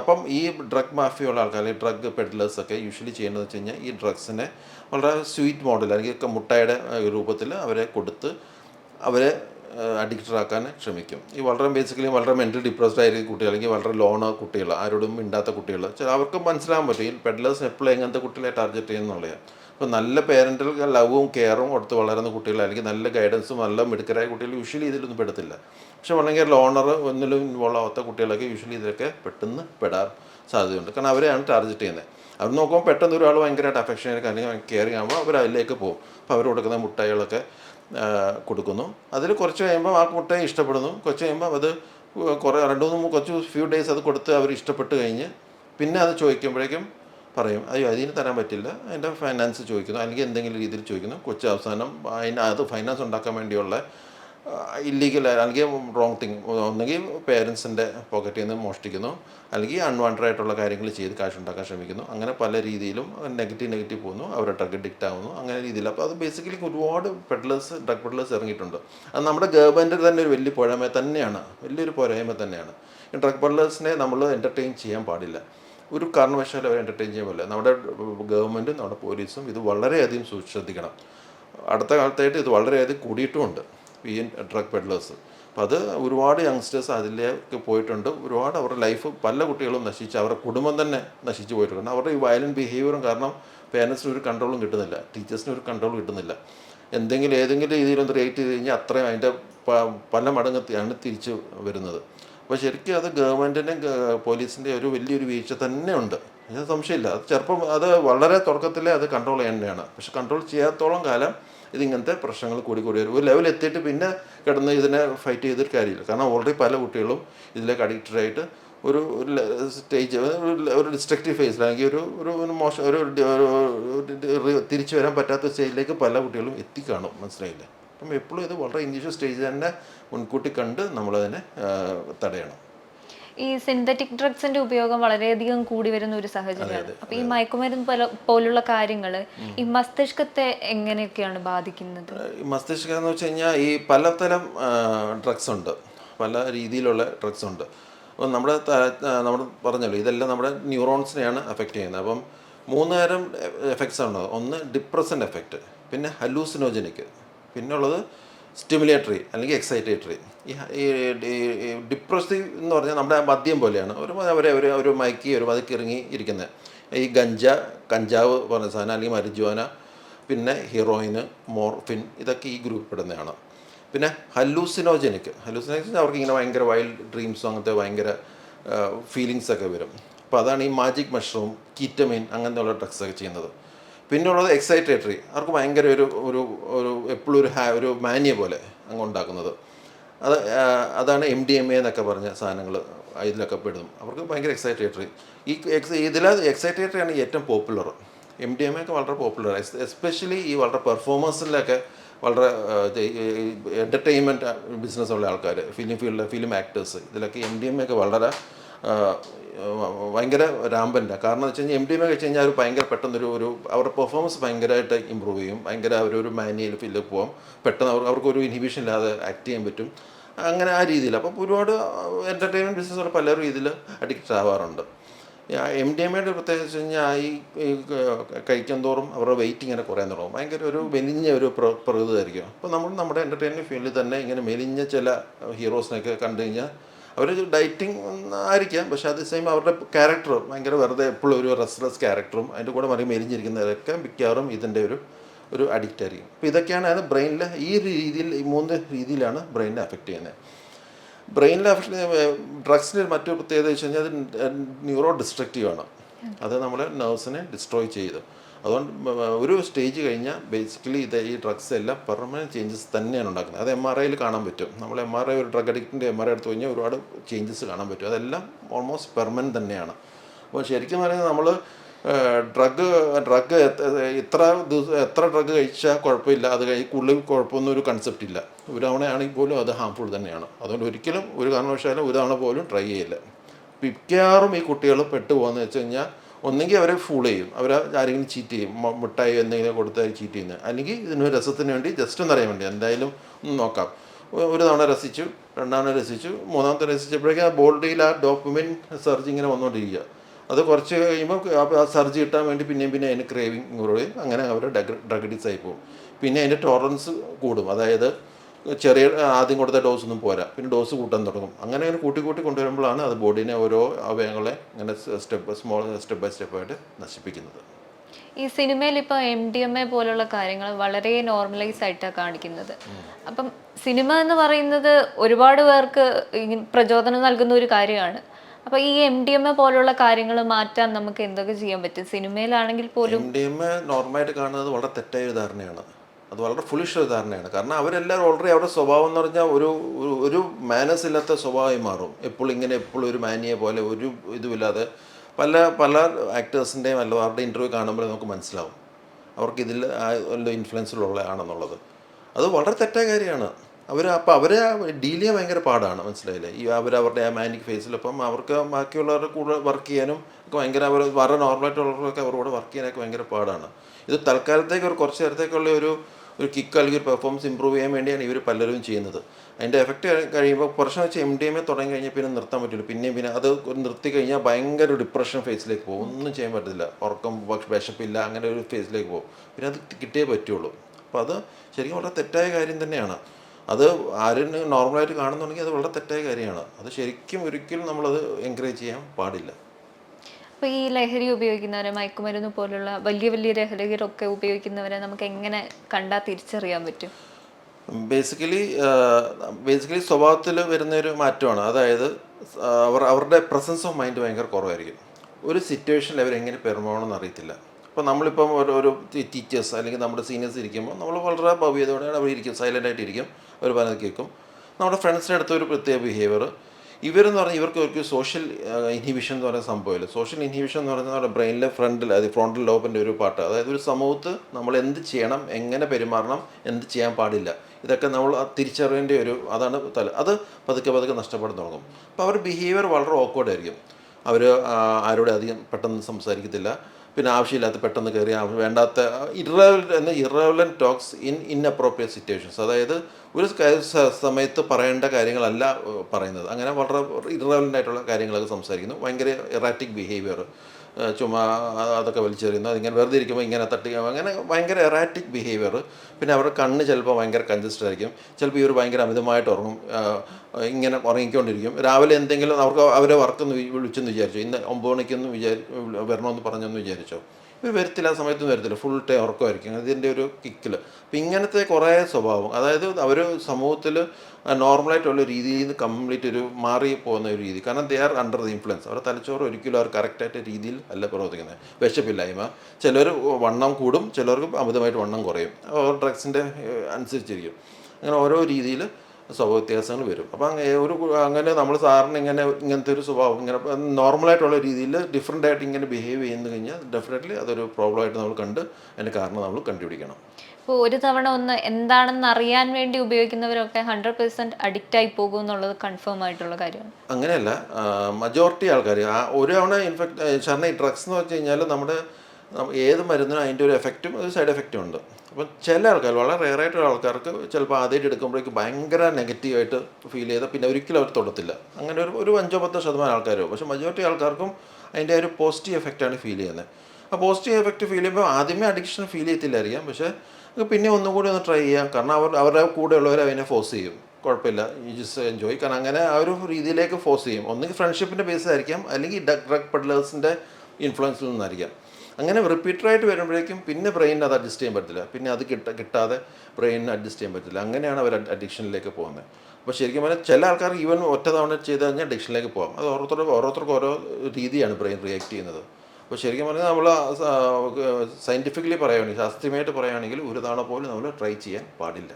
അപ്പം ഈ ഡ്രഗ് മാഫിയുള്ള ആൾക്കാർ അല്ലെങ്കിൽ ഡ്രഗ് പെഡ്ലേഴ്സ് ഒക്കെ യൂഷ്വലി ചെയ്യുന്നത് വെച്ച് കഴിഞ്ഞാൽ ഈ ഡ്രഗ്സിനെ വളരെ സ്വീറ്റ് മോഡൽ അല്ലെങ്കിൽ മുട്ടായുടെ രൂപത്തിൽ അവരെ കൊടുത്ത് അവരെ അഡിക്റ്റഡ് ആക്കാൻ ശ്രമിക്കും. ഈ വളരെ ബേസിക്കലി വളരെ മെന്റൽ ഡിപ്രസ്ഡ് ആയിരിക്കും കുട്ടികൾ അല്ലെങ്കിൽ വളരെ ലോണ കുട്ടികൾ ആരോടും മിണ്ടാത്ത കുട്ടികൾ അവർക്ക് മനസ്സിലാകാൻ പറ്റും. ഈ പെഡ്ലേഴ്സ് എപ്പോഴും എങ്ങനത്തെ കുട്ടികളെ ടാർഗറ്റ് ചെയ്യുന്നുള്ളതാണ് അപ്പോൾ നല്ല പേരന്റൽ ലവും കെയറും കൊടുത്ത് വളരുന്ന കുട്ടികൾ അല്ലെങ്കിൽ നല്ല ഗൈഡൻസും നല്ല മിടുക്കരായ കുട്ടികൾ യൂഷ്വലി ഇതിലൊന്നും പെടത്തില്ല. പക്ഷെ വളരെ ലോണർ ഒന്നിലും ഇൻവോൾവ് ആവാത്ത കുട്ടികളൊക്കെ യൂഷ്വലി ഇതിലൊക്കെ പെട്ടെന്ന് പെടാൻ സാധ്യതയുണ്ട്. കാരണം അവരെയാണ് ടാർഗറ്റ് ചെയ്യുന്നത്. അവർ നോക്കുമ്പോൾ പെട്ടെന്ന് ഒരാൾ ഭയങ്കരമായിട്ട് അഫെക്ഷനൊക്കെ അല്ലെങ്കിൽ കെയറിങ് ആകുമ്പോൾ അവർ അതിലേക്ക് പോകും. അപ്പോൾ അവർ കൊടുക്കുന്ന മുട്ടായികളൊക്കെ കൊടുക്കുന്നു. അതിൽ കുറച്ച് കഴിയുമ്പോൾ ആ മുട്ടയെ ഇഷ്ടപ്പെടുന്നു. കുറച്ച് കഴിയുമ്പോൾ അത് കുറേ രണ്ട് മൂന്ന് കുറച്ച് ഫ്യൂ ഡേയ്സ് അത് കൊടുത്ത് അവർ ഇഷ്ടപ്പെട്ട് കഴിഞ്ഞ് പിന്നെ അത് ചോദിക്കുമ്പോഴേക്കും പറയും അയ്യോ അതിന് തരാൻ പറ്റില്ല. അതിന്റെ ഫൈനാൻസ് ചോദിക്കുന്നു. അല്ലെങ്കിൽ എന്തെങ്കിലും രീതിയിൽ ചോദിക്കുന്നു. കൊച്ചു അവസാനം അതിന് അത് ഫൈനാൻസ് ഉണ്ടാക്കാൻ വേണ്ടിയുള്ള ഇല്ലീഗൽ അല്ലെങ്കിൽ റോങ് തിങ് ഒന്നുകിൽ പേരൻസിന്റെ പോക്കറ്റിൽ നിന്ന് മോഷ്ടിക്കുന്നു. അല്ലെങ്കിൽ അൺവാണ്ടഡ് ആയിട്ടുള്ള കാര്യങ്ങൾ ചെയ്ത് കാശ് ഉണ്ടാക്കാൻ ശ്രമിക്കുന്നു. അങ്ങനെ പല രീതിയിലും നെഗറ്റീവ് നെഗറ്റീവ് പോകുന്നു. അവരുടെ ഡ്രഗ് അഡിക്റ്റ് ആവുന്നു. അങ്ങനെ രീതിയിൽ. അപ്പോൾ അത് ബേസിക്കലി ഒരുപാട് പെഡ്ലേഴ്സ് ഡ്രഗ് പെഡ്ലേഴ്സ് ഇറങ്ങിയിട്ടുണ്ട്. അത് നമ്മുടെ ഗവൺമെന്റ് തന്നെ ഒരു വലിയ പോരായ്മ തന്നെയാണ്. വലിയൊരു പോരായ്മ തന്നെയാണ്. ഈ ഡ്രഗ് പെഡ്ലേഴ്സിനെ നമ്മൾ എന്റർടൈൻ ചെയ്യാൻ പാടില്ല. ഒരു കാരണവശാലും അവർ എന്റർടൈൻ ചെയ്യാൻ പറ്റില്ല. നമ്മുടെ ഗവൺമെന്റും നമ്മുടെ പോലീസും ഇത് വളരെയധികം ശ്രദ്ധിക്കണം അടുത്ത കാലത്തായിട്ട് ഇത് വളരെയധികം കൂടിയിട്ടുമുണ്ട്. ഈ ഡ്രഗ് പെഡ്ലേഴ്സ് അപ്പം അത് ഒരുപാട് യങ്സ്റ്റേഴ്സ് അതിലേക്ക് പോയിട്ടുണ്ട്. ഒരുപാട് അവരുടെ ലൈഫ് പല കുട്ടികളും നശിച്ച് അവരുടെ കുടുംബം തന്നെ നശിച്ചു പോയിട്ടുണ്ട്. അവരുടെ ഈ വയലന്റ് ബിഹേവിയറും കാരണം പേരൻസിന് ഒരു കൺട്രോളും കിട്ടുന്നില്ല. ടീച്ചേഴ്സിന് ഒരു കൺട്രോൾ കിട്ടുന്നില്ല. എന്തെങ്കിലും ഏതെങ്കിലും രീതിയിലൊന്ന് റേറ്റ് ചെയ്ത് കഴിഞ്ഞാൽ അത്രയും അതിന്റെ പല മടങ്ങ് തിരിച്ച് വരുന്നത്. അപ്പോൾ ശരിക്കും അത് ഗവൺമെന്റിന്റെയും പോലീസിന്റെ ഒരു വലിയൊരു വീഴ്ച തന്നെ ഉണ്ട്. ഇത് സംശയമില്ല. അത് ചെറുപ്പം അത് വളരെ തുടക്കത്തിലേ അത് കൺട്രോൾ ചെയ്യേണ്ടതാണ്. പക്ഷെ കൺട്രോൾ ചെയ്യാത്തോളം കാലം ഇതിങ്ങനത്തെ പ്രശ്നങ്ങൾ കൂടി കൂടി വരും. ഒരു ലെവൽ എത്തിയിട്ട് പിന്നെ കിടന്ന് ഇതിനെ ഫൈറ്റ് ചെയ്തിട്ട് കാര്യമില്ല. കാരണം ഓൾറെഡി പല കുട്ടികളും ഇതിലേക്ക് അഡിക്റ്റഡ് ഒരു ഒരു സ്റ്റേജ് ഒരു ഡിസ്ട്രക്റ്റീവ് ഫേസിൽ അല്ലെങ്കിൽ ഒരു ഒരു മോശം ഒരു തിരിച്ചു വരാൻ പറ്റാത്ത സ്റ്റേജിലേക്ക് പല കുട്ടികളും എത്തിക്കാണും. മനസ്സിലായില്ലേ? അപ്പം എപ്പോഴും ഇത് വളരെ ഇനീഷ്യൽ സ്റ്റേജ് തന്നെ മുൻകൂട്ടി കണ്ട് നമ്മളതിനെ തടയണം. ഈ സിന്തറ്റിക് ഡ്രഗ്സിന്റെ ഉപയോഗം വളരെയധികം കൂടി വരുന്ന ഒരു സാഹചര്യമാണ്. അപ്പൊ ഈ മയക്കുമരുന്ന് പോലുള്ള കാര്യങ്ങൾ ഈ മസ്തിഷ്കത്തെ എങ്ങനെയൊക്കെയാണ് ബാധിക്കുന്നത്? മസ്തിഷ്കം എന്ന് വെച്ച് കഴിഞ്ഞാൽ ഈ പലതരം ഡ്രഗ്സ് ഉണ്ട്. പല രീതിയിലുള്ള ഡ്രഗ്സ് ഉണ്ട്. അപ്പം നമ്മുടെ നമ്മൾ പറഞ്ഞല്ലോ ഇതെല്ലാം നമ്മുടെ ന്യൂറോൺസിനെയാണ് അഫക്റ്റ് ചെയ്യുന്നത്. അപ്പം മൂന്ന് തരം എഫക്ട്സ് ആണ് ഒന്ന് ഡിപ്രസന്റ് എഫക്റ്റ് പിന്നെ ഹലൂസിനോജനിക്. പിന്നെ ഉള്ളത് സ്റ്റിമുലേറ്ററി അല്ലെങ്കിൽ എക്സൈറ്റേറ്ററി. ഈ ഡിപ്രസീവ് എന്ന് പറഞ്ഞാൽ നമ്മുടെ മദ്യം പോലെയാണ്. ഒരു അവരെ ഒരു ഒരു മയക്കി ഒരു മതക്കി ഇറങ്ങി ഇരിക്കുന്നത് ഈ ഗഞ്ച കഞ്ചാവ് പറഞ്ഞ സാധനം അല്ലെങ്കിൽ മരിജുവാന പിന്നെ ഹീറോയിന് മോർഫിൻ ഇതൊക്കെ ഈ ഗ്രൂപ്പ് പെടുന്നതാണ് പിന്നെ ഹല്ലൂസിനോജനിക് ഹല്ലൂസിനോജനിക് അവർക്ക് ഇങ്ങനെ ഭയങ്കര വൈൽഡ് ഡ്രീംസും അങ്ങനത്തെ ഭയങ്കര ഫീലിങ്സൊക്കെ വരും. അപ്പോൾ അതാണ് ഈ മാജിക് മഷ്റൂം കീറ്റമിൻ അങ്ങനെയുള്ള ഡ്രഗ്സൊക്കെ ചെയ്യുന്നത്. പിന്നെ ഉള്ളത് എക്സൈറ്റേറ്ററി അവർക്ക് ഭയങ്കര ഒരു ഒരു ഒരു എപ്പോഴും ഒരു ഹാ ഒരു മാനിയ പോലെ അങ്ങ് ഉണ്ടാക്കുന്നത്. അത് അതാണ് എം ഡി എം എ എന്നൊക്കെ പറഞ്ഞ സാധനങ്ങൾ ഇതിലൊക്കെ പെടും അവർക്ക് ഭയങ്കര എക്സൈറ്റേറ്ററി ഈ എക്സ് ഇതിൽ എക്സൈറ്റേറ്ററിയാണ് ഏറ്റവും popular M D M A ഒക്കെ വളരെ പോപ്പുലർ എസ്പെഷ്യലി ഈ വളരെ പെർഫോമൻസിലൊക്കെ വളരെ എന്റർടൈൻമെന്റ് ബിസിനസ്സുള്ള ആൾക്കാർ ഫിലിം ഫീൽഡിലെ ഫിലിം ആക്ടേഴ്സ് ഇതിലൊക്കെ എം ഡി എം എ ഒക്കെ വളരെ ഭയങ്കര രാമ്പന്റെ കാരണം എന്ന് വെച്ച് കഴിഞ്ഞാൽ എം ഡി എം കഴിച്ച് കഴിഞ്ഞാൽ അവർ ഭയങ്കര പെട്ടെന്നൊരു ഒരു അവരുടെ പെർഫോമൻസ് ഭയങ്കരമായിട്ട് ഇമ്പ്രൂവ് ചെയ്യും. ഭയങ്കര അവരൊരു മാനുവൽ ഫീലിൽ പോകാം പെട്ടെന്ന് അവർ അവർക്കൊരു ഇൻഹിബിഷൻ ഇല്ലാതെ ആക്ട് ചെയ്യാൻ പറ്റും. അങ്ങനെ ആ രീതിയിൽ. അപ്പം ഒരുപാട് എന്റർടൈൻമെന്റ് ബിസിനസ്സുകൾ പല രീതിയിൽ അഡിക്റ്റ് ആവാറുണ്ട്. എം ഡി എം എയുടെ പ്രത്യേകത വെച്ച് കഴിഞ്ഞാൽ ഈ കഴിക്കും തോറും അവരുടെ വെയിറ്റ് ഇങ്ങനെ കുറയാൻ തുടങ്ങും. ഭയങ്കര ഒരു മെലിഞ്ഞ ഒരു പ്ര പ്രകൃതമായിരിക്കും അപ്പോൾ നമ്മൾ നമ്മുടെ എന്റർടൈൻമെന്റ് ഫീൽഡിൽ തന്നെ ഇങ്ങനെ മെലിഞ്ഞ ചില ഹീറോസിനൊക്കെ കണ്ടു കഴിഞ്ഞാൽ അവർ ഡയറ്റിംഗ് ആയിരിക്കാം പക്ഷേ അതേ സെയിം അവരുടെ ക്യാരക്ടർ ഭയങ്കര വെറുതെ എപ്പോഴും ഒരു റെസ്ലെസ് ക്യാരക്ടറും അതിന്റെ കൂടെ മറി മെലിഞ്ഞിരിക്കുന്നവരൊക്കെ മിക്കവാറും ഇതിന്റെ ഒരു ഒരു അഡിക്റ്റ് ആയിരിക്കും. അപ്പോൾ ഇതൊക്കെയാണ് അത് ബ്രെയിനിൽ ഈ രീതിയിൽ ഈ മൂന്ന് രീതിയിലാണ് ബ്രെയിനിനെ അഫക്റ്റ് ചെയ്യുന്നത്. അഫക്റ്റ് ഡ്രഗ്സിന് മറ്റൊരു പ്രത്യേകത വെച്ച് കഴിഞ്ഞാൽ അത് ന്യൂറോ ഡിസ്ട്രക്റ്റീവ് ആണ്. അത് നമ്മളെ നെർവ്സിനെ ഡിസ്ട്രോയ് ചെയ്തു. അതുകൊണ്ട് ഒരു സ്റ്റേജ് കഴിഞ്ഞാൽ ബേസിക്കലി ഇത് ഈ ഡ്രഗ്സ് എല്ലാം പെർമനന്റ് ചേഞ്ചസ് തന്നെയാണ് ഉണ്ടാക്കുന്നത്. അത് എം ആർ ഐയിൽ കാണാൻ പറ്റും. നമ്മൾ എം ആർ ഐ ഒരു ഡ്രഗ് അഡിക്റ്റിന്റെ എം ആർ ഐ എടുത്തു കഴിഞ്ഞാൽ ഒരുപാട് ചേഞ്ചസ് കാണാൻ പറ്റും. അതെല്ലാം ഓൾമോസ്റ്റ് പെർമനന്റ് തന്നെയാണ്. അപ്പോൾ ശരിക്കും പറയുന്നത് നമ്മൾ ഡ്രഗ് ഡ്രഗ് എത്ര ദിവസം എത്ര ഡ്രഗ് കഴിച്ചാൽ കുഴപ്പമില്ല. അത് കഴി കൂടുതൽ കുഴപ്പമൊന്നും ഒരു കൺസെപ്റ്റ് ഇല്ല. ഒരു തവണയാണെങ്കിൽ പോലും അത് ഹാംഫുൾ തന്നെയാണ്. അതുകൊണ്ട് ഒരിക്കലും ഒരു കാരണവശാലും ഒരു തവണ പോലും ട്രൈ ചെയ്യില്ല. മിക്കവാറും ഈ കുട്ടികൾ പെട്ടുപോകുന്ന വെച്ച് കഴിഞ്ഞാൽ ഒന്നെങ്കിൽ അവരെ ഫൂൾ ചെയ്യും. അവരെ ആരെങ്കിലും ചീറ്റ് ചെയ്യും. മുട്ടായി എന്തെങ്കിലും കൊടുത്താൽ ചീറ്റ് ചെയ്യുന്നത്. അല്ലെങ്കിൽ ഇതിനൊരു രസത്തിന് വേണ്ടി ജസ്റ്റ് ഒന്ന് അറിയാൻ വേണ്ടി. എന്തായാലും നോക്കാം. ഒരു തവണ രസിച്ചു രണ്ടാമത് രസിച്ചു മൂന്നാമത്തെ രസിച്ചപ്പോഴേക്കും ആ ബോഡിയിൽ ആ ഡോക്യുമെൻ സർജ് ഇങ്ങനെ വന്നുകൊണ്ടിരിക്കുക അത് കുറച്ച് കഴിയുമ്പോൾ ആ സർജ് കിട്ടാൻ വേണ്ടി പിന്നെയും പിന്നെ അതിന് ക്രേവിങ് കുറയും അങ്ങനെ അവർ ഡ്രഗഡിസ് ആയി പോകും. പിന്നെ അതിന്റെ ടോളറൻസ് കൂടും. അതായത് ചെറിയ ആദ്യം കൊടുത്ത ഡോസ് ഒന്നും പോരാ. പിന്നെ ഡോസ് കൂട്ടാൻ തുടങ്ങും. അങ്ങനെ അങ്ങനെ കൂട്ടി കൂട്ടി കൊണ്ടുവരുമ്പോഴാണ് അത് ബോഡീനെ ഓരോ അവയവങ്ങളെ അങ്ങനെ സ്റ്റെപ്പ് സ്മോൾ സ്റ്റെപ്പ് ബൈ സ്റ്റെപ്പായിട്ട് നശിപ്പിക്കുന്നത്. ഈ സിനിമയിൽ ഇപ്പോൾ എം ഡി എം എ പോലുള്ള കാര്യങ്ങൾ വളരെ നോർമലൈസ് ആയിട്ടാണ് കാണിക്കുന്നത്. അപ്പം സിനിമ എന്ന് പറയുന്നത് ഒരുപാട് പേർക്ക് പ്രചോദനം നൽകുന്ന ഒരു കാര്യമാണ്. അപ്പോൾ ഈ എം ഡി എം എ പോലുള്ള കാര്യങ്ങൾ മാറ്റാൻ നമുക്ക് എന്തൊക്കെ ചെയ്യാൻ പറ്റും? സിനിമയിലാണെങ്കിൽ പോലും എം ഡി എം എ നോർമലായിട്ട് കാണുന്നത് വളരെ തെറ്റായ ഒരു ധാരണയാണ്. അത് വളരെ ഫുളിഷ് ഒരു ധാരണയാണ്. കാരണം അവരെല്ലാവരും ഓൾറെഡി അവരുടെ സ്വഭാവം എന്ന് പറഞ്ഞാൽ ഒരു ഒരു- മാനസ് ഇല്ലാത്ത സ്വഭാവമായി മാറും. എപ്പോഴും ഇങ്ങനെ എപ്പോഴും ഒരു മാനിയെ പോലെ ഒരു ഇതുമില്ലാതെ പല പല ആക്ടേഴ്സിന്റെയും എല്ലാവരുടെ ഇന്റർവ്യൂ കാണുമ്പോൾ നമുക്ക് മനസ്സിലാവും. അവർക്ക് ഇതിൽ വല്ല ഇൻഫ്ലുവൻസിലുള്ള ആണെന്നുള്ളത് അത് വളരെ തെറ്റായ കാര്യമാണ്. അവർ അപ്പോൾ അവരെ ഡീൽ ചെയ്യാൻ ഭയങ്കര പാടാണ്. മനസ്സിലായില്ലേ? ഈ അവർ അവരുടെ ആ മാനിക് ഫേസിൽ അപ്പം അവർക്ക് ബാക്കിയുള്ളവരുടെ കൂടെ വർക്ക് ചെയ്യാനും ഒക്കെ ഭയങ്കര അവർ വളരെ നോർമലായിട്ടുള്ളവർക്കൊക്കെ അവരോട് വർക്ക് ചെയ്യാനൊക്കെ ഭയങ്കര പാടാണ്. ഇത് തൽക്കാലത്തേക്ക് ഒരു കുറച്ച് നേരത്തേക്കുള്ള ഒരു ഒരു കിക്ക് അല്ലെങ്കിൽ ഒരു പെർഫോമൻസ് ഇമ്പ്രൂവ് ചെയ്യാൻ വേണ്ടിയാണ് ഇവർ പലരും ചെയ്യുന്നത്. അതിന്റെ എഫക്റ്റ് കഴിയുമ്പോൾ കുറച്ച് വെച്ച് എം ഡി എം എ തുടങ്ങി കഴിഞ്ഞാൽ പിന്നെ നിർത്താൻ പറ്റില്ല. പിന്നെയും പിന്നെ അത് നിർത്തി കഴിഞ്ഞാൽ ഭയങ്കര ഒരു ഡിപ്രഷൻ ഫേസിലേക്ക് പോകും. ഒന്നും ചെയ്യാൻ പറ്റത്തില്ല. ഉറക്കം വിശപ്പില്ല അങ്ങനെ ഒരു ഫേസിലേക്ക് പോകും. പിന്നെ അത് കിട്ടിയേ പറ്റുള്ളൂ. അപ്പോൾ അത് ശരിക്കും വളരെ തെറ്റായ കാര്യം തന്നെയാണ്. അത് ആരും നോർമലായിട്ട് കാണുന്നുണ്ടെങ്കിൽ അത് വളരെ തെറ്റായ കാര്യമാണ്. അത് ശരിക്കും ഒരിക്കലും നമ്മളത് എൻകറേജ് ചെയ്യാൻ പാടില്ല. അപ്പോൾ ഈ ലഹരി ഉപയോഗിക്കുന്നവരെ മയക്കുമരുന്ന് പോലുള്ള വലിയ വലിയ ലഹരികളൊക്കെ ഉപയോഗിക്കുന്നവരെ നമുക്ക് എങ്ങനെ കണ്ടാൽ തിരിച്ചറിയാൻ പറ്റും? ബേസിക്കലി ബേസിക്കലി സ്വഭാവത്തിൽ വരുന്ന ഒരു മാറ്റമാണ്. അതായത് അവർ അവരുടെ പ്രസൻസ് ഓഫ് മൈൻഡ് ഭയങ്കര കുറവായിരിക്കും. ഒരു സിറ്റുവേഷനിൽ അവർ എങ്ങനെ പെരുമാറണമെന്ന് അറിയത്തില്ല. അപ്പോൾ നമ്മളിപ്പം ഒരു ഒരു ടീച്ചേഴ്സ് അല്ലെങ്കിൽ നമ്മുടെ സീനിയേഴ്സ് ഇരിക്കുമ്പോൾ നമ്മൾ വളരെ ഭവ്യതയോടെയാണ് അവർ ഇരിക്കും. സൈലന്റ് ആയിട്ട് ഇരിക്കും. അവർ പറഞ്ഞത് കേൾക്കും. നമ്മുടെ ഫ്രണ്ട്സിന്റെ അടുത്ത് ഒരു പ്രത്യേക ബിഹേവിയർ ഇവരെന്ന് പറഞ്ഞാൽ ഇവർക്ക് ഒരു സോഷ്യൽ ഇൻഹിബിഷൻ എന്ന് പറയുന്ന സംഭവമില്ല. സോഷ്യൽ ഇൻഹിബിഷൻ എന്ന് പറയുന്നത് നമ്മുടെ ബ്രെയിനിലെ ഫ്രണ്ടിൽ അതായത് ഫ്രോണ്ടൽ ലോബിന്റെ ഒരു പാട്ട് അതായത് ഒരു സമൂഹത്ത് നമ്മൾ എന്ത് ചെയ്യണം എങ്ങനെ പെരുമാറണം എന്ത് ചെയ്യാൻ പാടില്ല. ഇതൊക്കെ നമ്മൾ തിരിച്ചറിയേണ്ട ഒരു അതാണ് തല അത് പതുക്കെ പതുക്കെ നഷ്ടപ്പെടാൻ തുടങ്ങും. അപ്പോൾ അവർ ബിഹേവിയർ വളരെ ഓക്വേർഡ് ആയിരിക്കും. അവർ ആരോടും അധികം പെട്ടെന്ന് സംസാരിക്കത്തില്ല. പിന്നെ ആവശ്യമില്ലാത്ത പെട്ടെന്ന് കയറി വേണ്ടാത്ത ഇറവൽ എന്ന ടോക്സ് ഇൻ ഇൻഅപ്രോപ്രിയറ്റ് സിറ്റുവേഷൻസ് അതായത് ഒരു സമയത്ത് പറയേണ്ട കാര്യങ്ങളല്ല പറയുന്നത്. അങ്ങനെ വളരെ ഇറവലന്റ് ആയിട്ടുള്ള കാര്യങ്ങളൊക്കെ സംസാരിക്കുന്നു. ഭയങ്കര എറാറ്റിക് ബിഹേവിയർ ചുമ്മാ അതൊക്കെ വലിച്ചെറിയുന്നു. അതിങ്ങനെ വെറുതെ ഇരിക്കുമ്പോൾ ഇങ്ങനെ തട്ടി അങ്ങനെ ഭയങ്കര എറാറ്റിക് ബിഹേവിയർ പിന്നെ അവരുടെ കണ്ണ് ചിലപ്പോൾ ഭയങ്കര കഞ്ചസ്റ്റഡ് ആയിരിക്കും. ചിലപ്പോൾ ഇവർ ഭയങ്കര അമിതമായിട്ട് ഉറങ്ങും. ഇങ്ങനെ ഉറങ്ങിക്കൊണ്ടിരിക്കും. രാവിലെ എന്തെങ്കിലും അവർക്ക് അവരെ വർക്കൊന്ന് വിളിച്ചെന്ന് വിചാരിച്ചു? ഇന്ന് ഒമ്പത് മണിക്കൊന്ന് വിചാരി വരണമെന്ന് പറഞ്ഞെന്ന് വിചാരിച്ചോ? ഇവർ വരത്തില്ല ആ സമയത്തൊന്നും വരത്തില്ല. ഫുൾ ടൈം ഉറക്കമായിരിക്കും അതിന്റെ ഒരു കിക്കിൽ അപ്പം ഇങ്ങനത്തെ കുറേ സ്വഭാവം. അതായത് അവർ സമൂഹത്തിൽ നോർമലായിട്ടുള്ള രീതിയിൽ നിന്ന് കംപ്ലീറ്റ് ഒരു മാറി പോകുന്ന ഒരു രീതി. കാരണം they are under the influence അവരുടെ തലച്ചോറ് ഒരിക്കലും അവർ കറക്റ്റായിട്ട് രീതിയിൽ അല്ല പ്രവർത്തിക്കുന്നത്. വിശപ്പില്ലായ്മ. ചിലർ വണ്ണം കൂടും ചിലർക്ക് അമിതമായിട്ട് വണ്ണം കുറയും. അവർ ഡ്രഗ്സിന്റെ അനുസരിച്ചിരിക്കും. അങ്ങനെ ഓരോ രീതിയിൽ സ്വഭാവ വ്യത്യാസങ്ങൾ വരും. അപ്പം അങ്ങനെ ഒരു അങ്ങനെ നമ്മൾ സാറിന് ഇങ്ങനെ ഇങ്ങനത്തെ ഒരു സ്വഭാവം ഇങ്ങനെ നോർമലായിട്ടുള്ള രീതിയിൽ ഡിഫറെന്റ് ആയിട്ട് ഇങ്ങനെ ബിഹേവ് ചെയ്യുന്നു കഴിഞ്ഞാൽ ഡെഫിനറ്റ്ലി അതൊരു പ്രോബ്ലം ആയിട്ട് നമ്മൾ കണ്ട് അതിന്റെ കാരണം നമ്മൾ കണ്ടുപിടിക്കണം. ഇപ്പോൾ ഒരു തവണ ഒന്ന് എന്താണെന്ന് അറിയാൻ വേണ്ടി ഉപയോഗിക്കുന്നവരൊക്കെ ഹൺഡ്രഡ് പെർസെന്റ് അഡിക്റ്റ് ആയി പോകും എന്നുള്ളത് കൺഫേം ആയിട്ടുള്ള കാര്യമാണ്. അങ്ങനെയല്ല മജോറിറ്റി ആൾക്കാർ ആ ഒരു തവണ ഇൻഫെക്ട് സാറിന് ഈ ഡ്രഗ്സ് എന്ന് വെച്ച് കഴിഞ്ഞാൽ നമ്മുടെ നമ്മ- ഏത് മരുന്നിനും അതിന്റെ ഒരു എഫക്റ്റും ഒരു സൈഡ് എഫക്റ്റും ഉണ്ട്. അപ്പം ചില ആൾക്കാർ വളരെ റെയർ ആയിട്ടുള്ള ആൾക്കാർക്ക് ചിലപ്പോൾ ആദ്യമായിട്ട് എടുക്കുമ്പോഴേക്ക് ഭയങ്കര നെഗറ്റീവായിട്ട് ഫീൽ ചെയ്താൽ പിന്നെ ഒരിക്കലും അവർ തൊടത്തില്ല. അങ്ങനെ ഒരു ഒരു അഞ്ചോ പത്തോ ശതമാനം ആൾക്കാരോ. പക്ഷെ മജോറിറ്റി ആൾക്കാർക്കും അതിന്റെ ഒരു പോസിറ്റീവ് എഫക്റ്റാണ് ഫീൽ ചെയ്യുന്നത്. ആ പോസിറ്റീവ് എഫക്റ്റ് ഫീൽ ചെയ്യുമ്പോൾ ആദ്യമേ അഡിക്ഷൻ ഫീൽ ചെയ്യത്തില്ലായിരിക്കാം പക്ഷേ പിന്നെ ഒന്നും കൂടി ഒന്ന് ട്രൈ ചെയ്യാം. കാരണം അവർ അവരുടെ കൂടെയുള്ളവർ അതിനെ ഫോഴ്സ് ചെയ്യും. കുഴപ്പമില്ല. ഈ ജസ്റ്റ് എൻജോയ് കാരണം അങ്ങനെ ആ ഒരു രീതിയിലേക്ക് ഫോഴ്സ് ചെയ്യും. ഒന്നുകിൽ ഫ്രണ്ട്ഷിപ്പിന്റെ ബേസ് ആയിരിക്കാം. അല്ലെങ്കിൽ ഡ്രഗ് പെഡ്ലേഴ്സിന്റെ ഇൻഫ്ലുവൻസിൽ നിന്നായിരിക്കാം. അങ്ങനെ റിപ്പീറ്ററായിട്ട് വരുമ്പോഴേക്കും പിന്നെ ബ്രെയിനിന് അത് അഡ്ജസ്റ്റ് ചെയ്യാൻ പറ്റില്ല പിന്നെ അത് കിട്ട കിട്ടാതെ ബ്രെയിനിന് അഡ്ജസ്റ്റ് ചെയ്യാൻ പറ്റില്ല അങ്ങനെയാണ് അവർ അഡിക്ഷനിലേക്ക് പോകുന്നത്. അപ്പോൾ ശരിക്കും പറഞ്ഞാൽ ചില ആൾക്കാർ ഈവൻ ഒറ്റ തവണ ചെയ്ത് കഴിഞ്ഞാൽ അഡിക്ഷനിലേക്ക് പോകാം. അത് ഓരോരുത്തർക്ക് ഓരോരുത്തർക്കും ഓരോ രീതിയാണ് ബ്രെയിൻ റിയാക്ട് ചെയ്യുന്നത്. അപ്പോൾ ശരിക്കും പറഞ്ഞാൽ നമ്മൾ സയന്റിഫിക്കലി പറയുകയാണെങ്കിൽ ശാസ്ത്രീയമായിട്ട് പറയുകയാണെങ്കിൽ ഒരു തവണ പോലും നമ്മൾ ട്രൈ ചെയ്യാൻ പാടില്ല.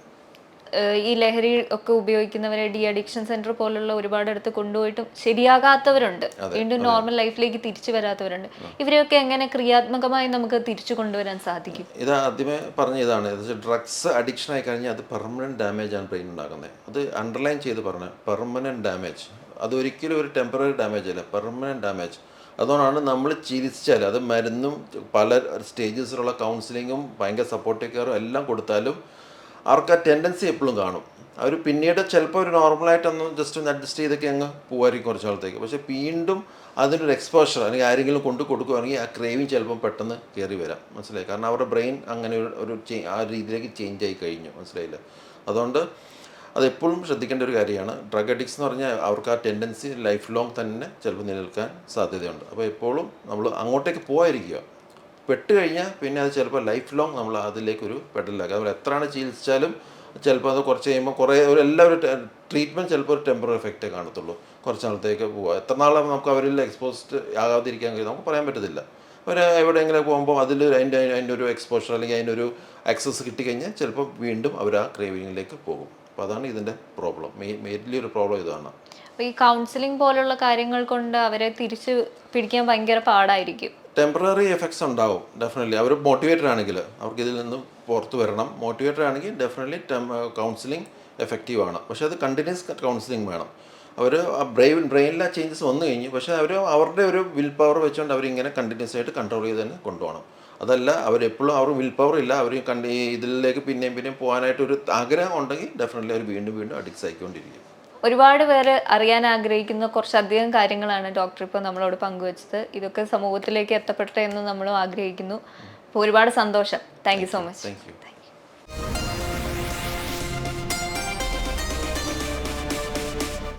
ഈ ലഹരി ഒക്കെ ഉപയോഗിക്കുന്നവരെ ഡി അഡിക്ഷൻ സെന്റർ പോലുള്ള ഒരുപാട് അടുത്ത് കൊണ്ടുപോയിട്ടും ശരിയാകാത്തവരുണ്ട്. വീണ്ടും നോർമൽ ലൈഫിലേക്ക് തിരിച്ചു വരാത്തവരുണ്ട്. ഇവരെയൊക്കെ എങ്ങനെ ക്രിയാത്മകമായി നമുക്ക് തിരിച്ചു കൊണ്ടുവരാൻ സാധിക്കും? ഇത് ആദ്യമേ പറഞ്ഞ ഇതാണ്. ഡ്രഗ്സ് അഡിക്ഷൻ ആയി കഴിഞ്ഞാൽ അത് പെർമനന്റ് ഡാമേജ് ആണ് ബ്രെയിൻ ഉണ്ടാക്കുന്നത് അത് അണ്ടർലൈൻ ചെയ്ത് പറഞ്ഞ പെർമനന്റ് ഡാമേജ്. അത് ഒരിക്കലും ഒരു ടെമ്പററി ഡാമേജ് അല്ല പെർമനന്റ് ഡാമേജ്. അതുകൊണ്ടാണ് നമ്മൾ ചികിത്സിച്ചാൽ അത് മരുന്നും പല സ്റ്റേജസിലുള്ള കൗൺസിലിങ്ങും ഭയങ്കര സപ്പോർട്ടീവ് കെയറും എല്ലാം കൊടുത്താലും അവർക്ക് ആ ടെൻഡൻസി എപ്പോഴും കാണും. അവർ പിന്നീട് ചിലപ്പോൾ ഒരു നോർമലായിട്ടൊന്ന് ജസ്റ്റ് ഒന്ന് അഡ്ജസ്റ്റ് ചെയ്തൊക്കെ അങ്ങ് പോകുമായിരിക്കും കുറച്ച് നാളത്തേക്ക്. പക്ഷേ വീണ്ടും അതിനൊരു എക്സ്പോഷർ അല്ലെങ്കിൽ ആരെങ്കിലും കൊണ്ട് കൊടുക്കുകയാണെങ്കിൽ ആ ക്രേവിങ് ചിലപ്പം പെട്ടെന്ന് കയറി വരാം. മനസ്സിലായി? കാരണം അവരുടെ ബ്രെയിൻ അങ്ങനെ ഒരു- ആ രീതിയിലേക്ക് ചേഞ്ച് ആയി കഴിഞ്ഞു. മനസ്സിലായില്ല? അതുകൊണ്ട് അതെപ്പോഴും ശ്രദ്ധിക്കേണ്ട ഒരു കാര്യമാണ്. ഡ്രഗ് അഡിക്സ് എന്ന് പറഞ്ഞാൽ അവർക്ക് ആ ടെൻഡൻസി ലൈഫ് ലോങ് തന്നെ ചിലപ്പോൾ നിലനിൽക്കാൻ സാധ്യതയുണ്ട്. അപ്പോൾ എപ്പോഴും നമ്മൾ അങ്ങോട്ടേക്ക് പോകാതിരിക്കുക പെട്ട് കഴിഞ്ഞാൽ പിന്നെ അത് ചിലപ്പോൾ ലൈഫ് ലോങ് നമ്മൾ അതിലേക്കൊരു പെടലാക്കുക അതുപോലെ എത്രയാണ് ചികിത്സിച്ചാലും ചിലപ്പോൾ അത് കുറച്ച് കഴിയുമ്പോൾ കുറേ ഒരു എല്ലാവരും ട്രീറ്റ്മെന്റ് ചിലപ്പോൾ ഒരു ടെമ്പററി എഫക്റ്റേ കാണത്തുള്ളൂ. കുറച്ച് നാളത്തേക്ക് പോവുക എത്ര നാളെ നമുക്ക് അവരിൽ എക്സ്പോസ്ഡ് ആകാതിരിക്കാൻ കഴിയും നമുക്ക് പറയാൻ പറ്റത്തില്ല. അവർ എവിടെയെങ്കിലും പോകുമ്പോൾ അതിൽ അതിന്റെ അതിന്റെ ഒരു എക്സ്പോഷർ അല്ലെങ്കിൽ അതിന്റെ ഒരു ആക്സസ് കിട്ടിക്കഴിഞ്ഞാൽ ചിലപ്പോൾ വീണ്ടും അവർ ആ ക്രേവിങ്ങിലേക്ക് പോകും. അപ്പോൾ അതാണ് ഇതിന്റെ പ്രോബ്ലം മെയിൻ മെയിൻലി ഒരു പ്രോബ്ലം ഇതാണ്. അപ്പോൾ ഈ കൗൺസിലിംഗ് പോലുള്ള കാര്യങ്ങൾ കൊണ്ട് അവരെ തിരിച്ച് പിടിക്കാൻ ഭയങ്കര പാടായിരിക്കും. ടെമ്പററി എഫക്ട്സ് ഉണ്ടാവും ഡെഫിനറ്റ്ലി അവർ മോട്ടിവേറ്റഡ് ആണെങ്കിൽ അവർക്ക് ഇതിൽ നിന്ന് പുറത്ത് വരണം. മോട്ടിവേറ്റഡ് ആണെങ്കിൽ ഡെഫിനറ്റ്ലി കൗൺസിലിംഗ് എഫക്റ്റീവ് ആണ്. പക്ഷേ അത് കണ്ടിന്യൂസ് കൗൺസിലിംഗ് വേണം. അവർ ആ ബ്രെയിൻ ബ്രെയിനിലെ ചേഞ്ചസ് വന്നു കഴിഞ്ഞു. പക്ഷേ അവർ അവരുടെ ഒരു വിൽ പവർ വെച്ചുകൊണ്ട് അവരിങ്ങനെ കണ്ടിന്യൂസ് ആയിട്ട് കൺട്രോൾ ചെയ്ത് തന്നെ കൊണ്ടുപോകണം. അതല്ല അവരെപ്പോഴും അവർ വിൽ പവർ ഇല്ല. അവർ കണ്ട് ഇതിലേക്ക് പിന്നെയും പിന്നെയും പോകാനായിട്ട് ഒരു ആഗ്രഹം ഉണ്ടെങ്കിൽ ഡെഫിനറ്റ്ലി അവർ വീണ്ടും വീണ്ടും അഡിക്സ് ആയിക്കൊണ്ടിരിക്കും. ഒരുപാട് പേര് അറിയാൻ ആഗ്രഹിക്കുന്ന കുറച്ചധികം കാര്യങ്ങളാണ് ഡോക്ടർ ഇപ്പോൾ നമ്മളോട് പങ്കുവച്ചത്. ഇതൊക്കെ സമൂഹത്തിലേക്ക് എത്തപ്പെട്ടെ എന്ന് നമ്മളും ആഗ്രഹിക്കുന്നു. അപ്പോൾ ഒരുപാട് സന്തോഷം. Thank you so much thank you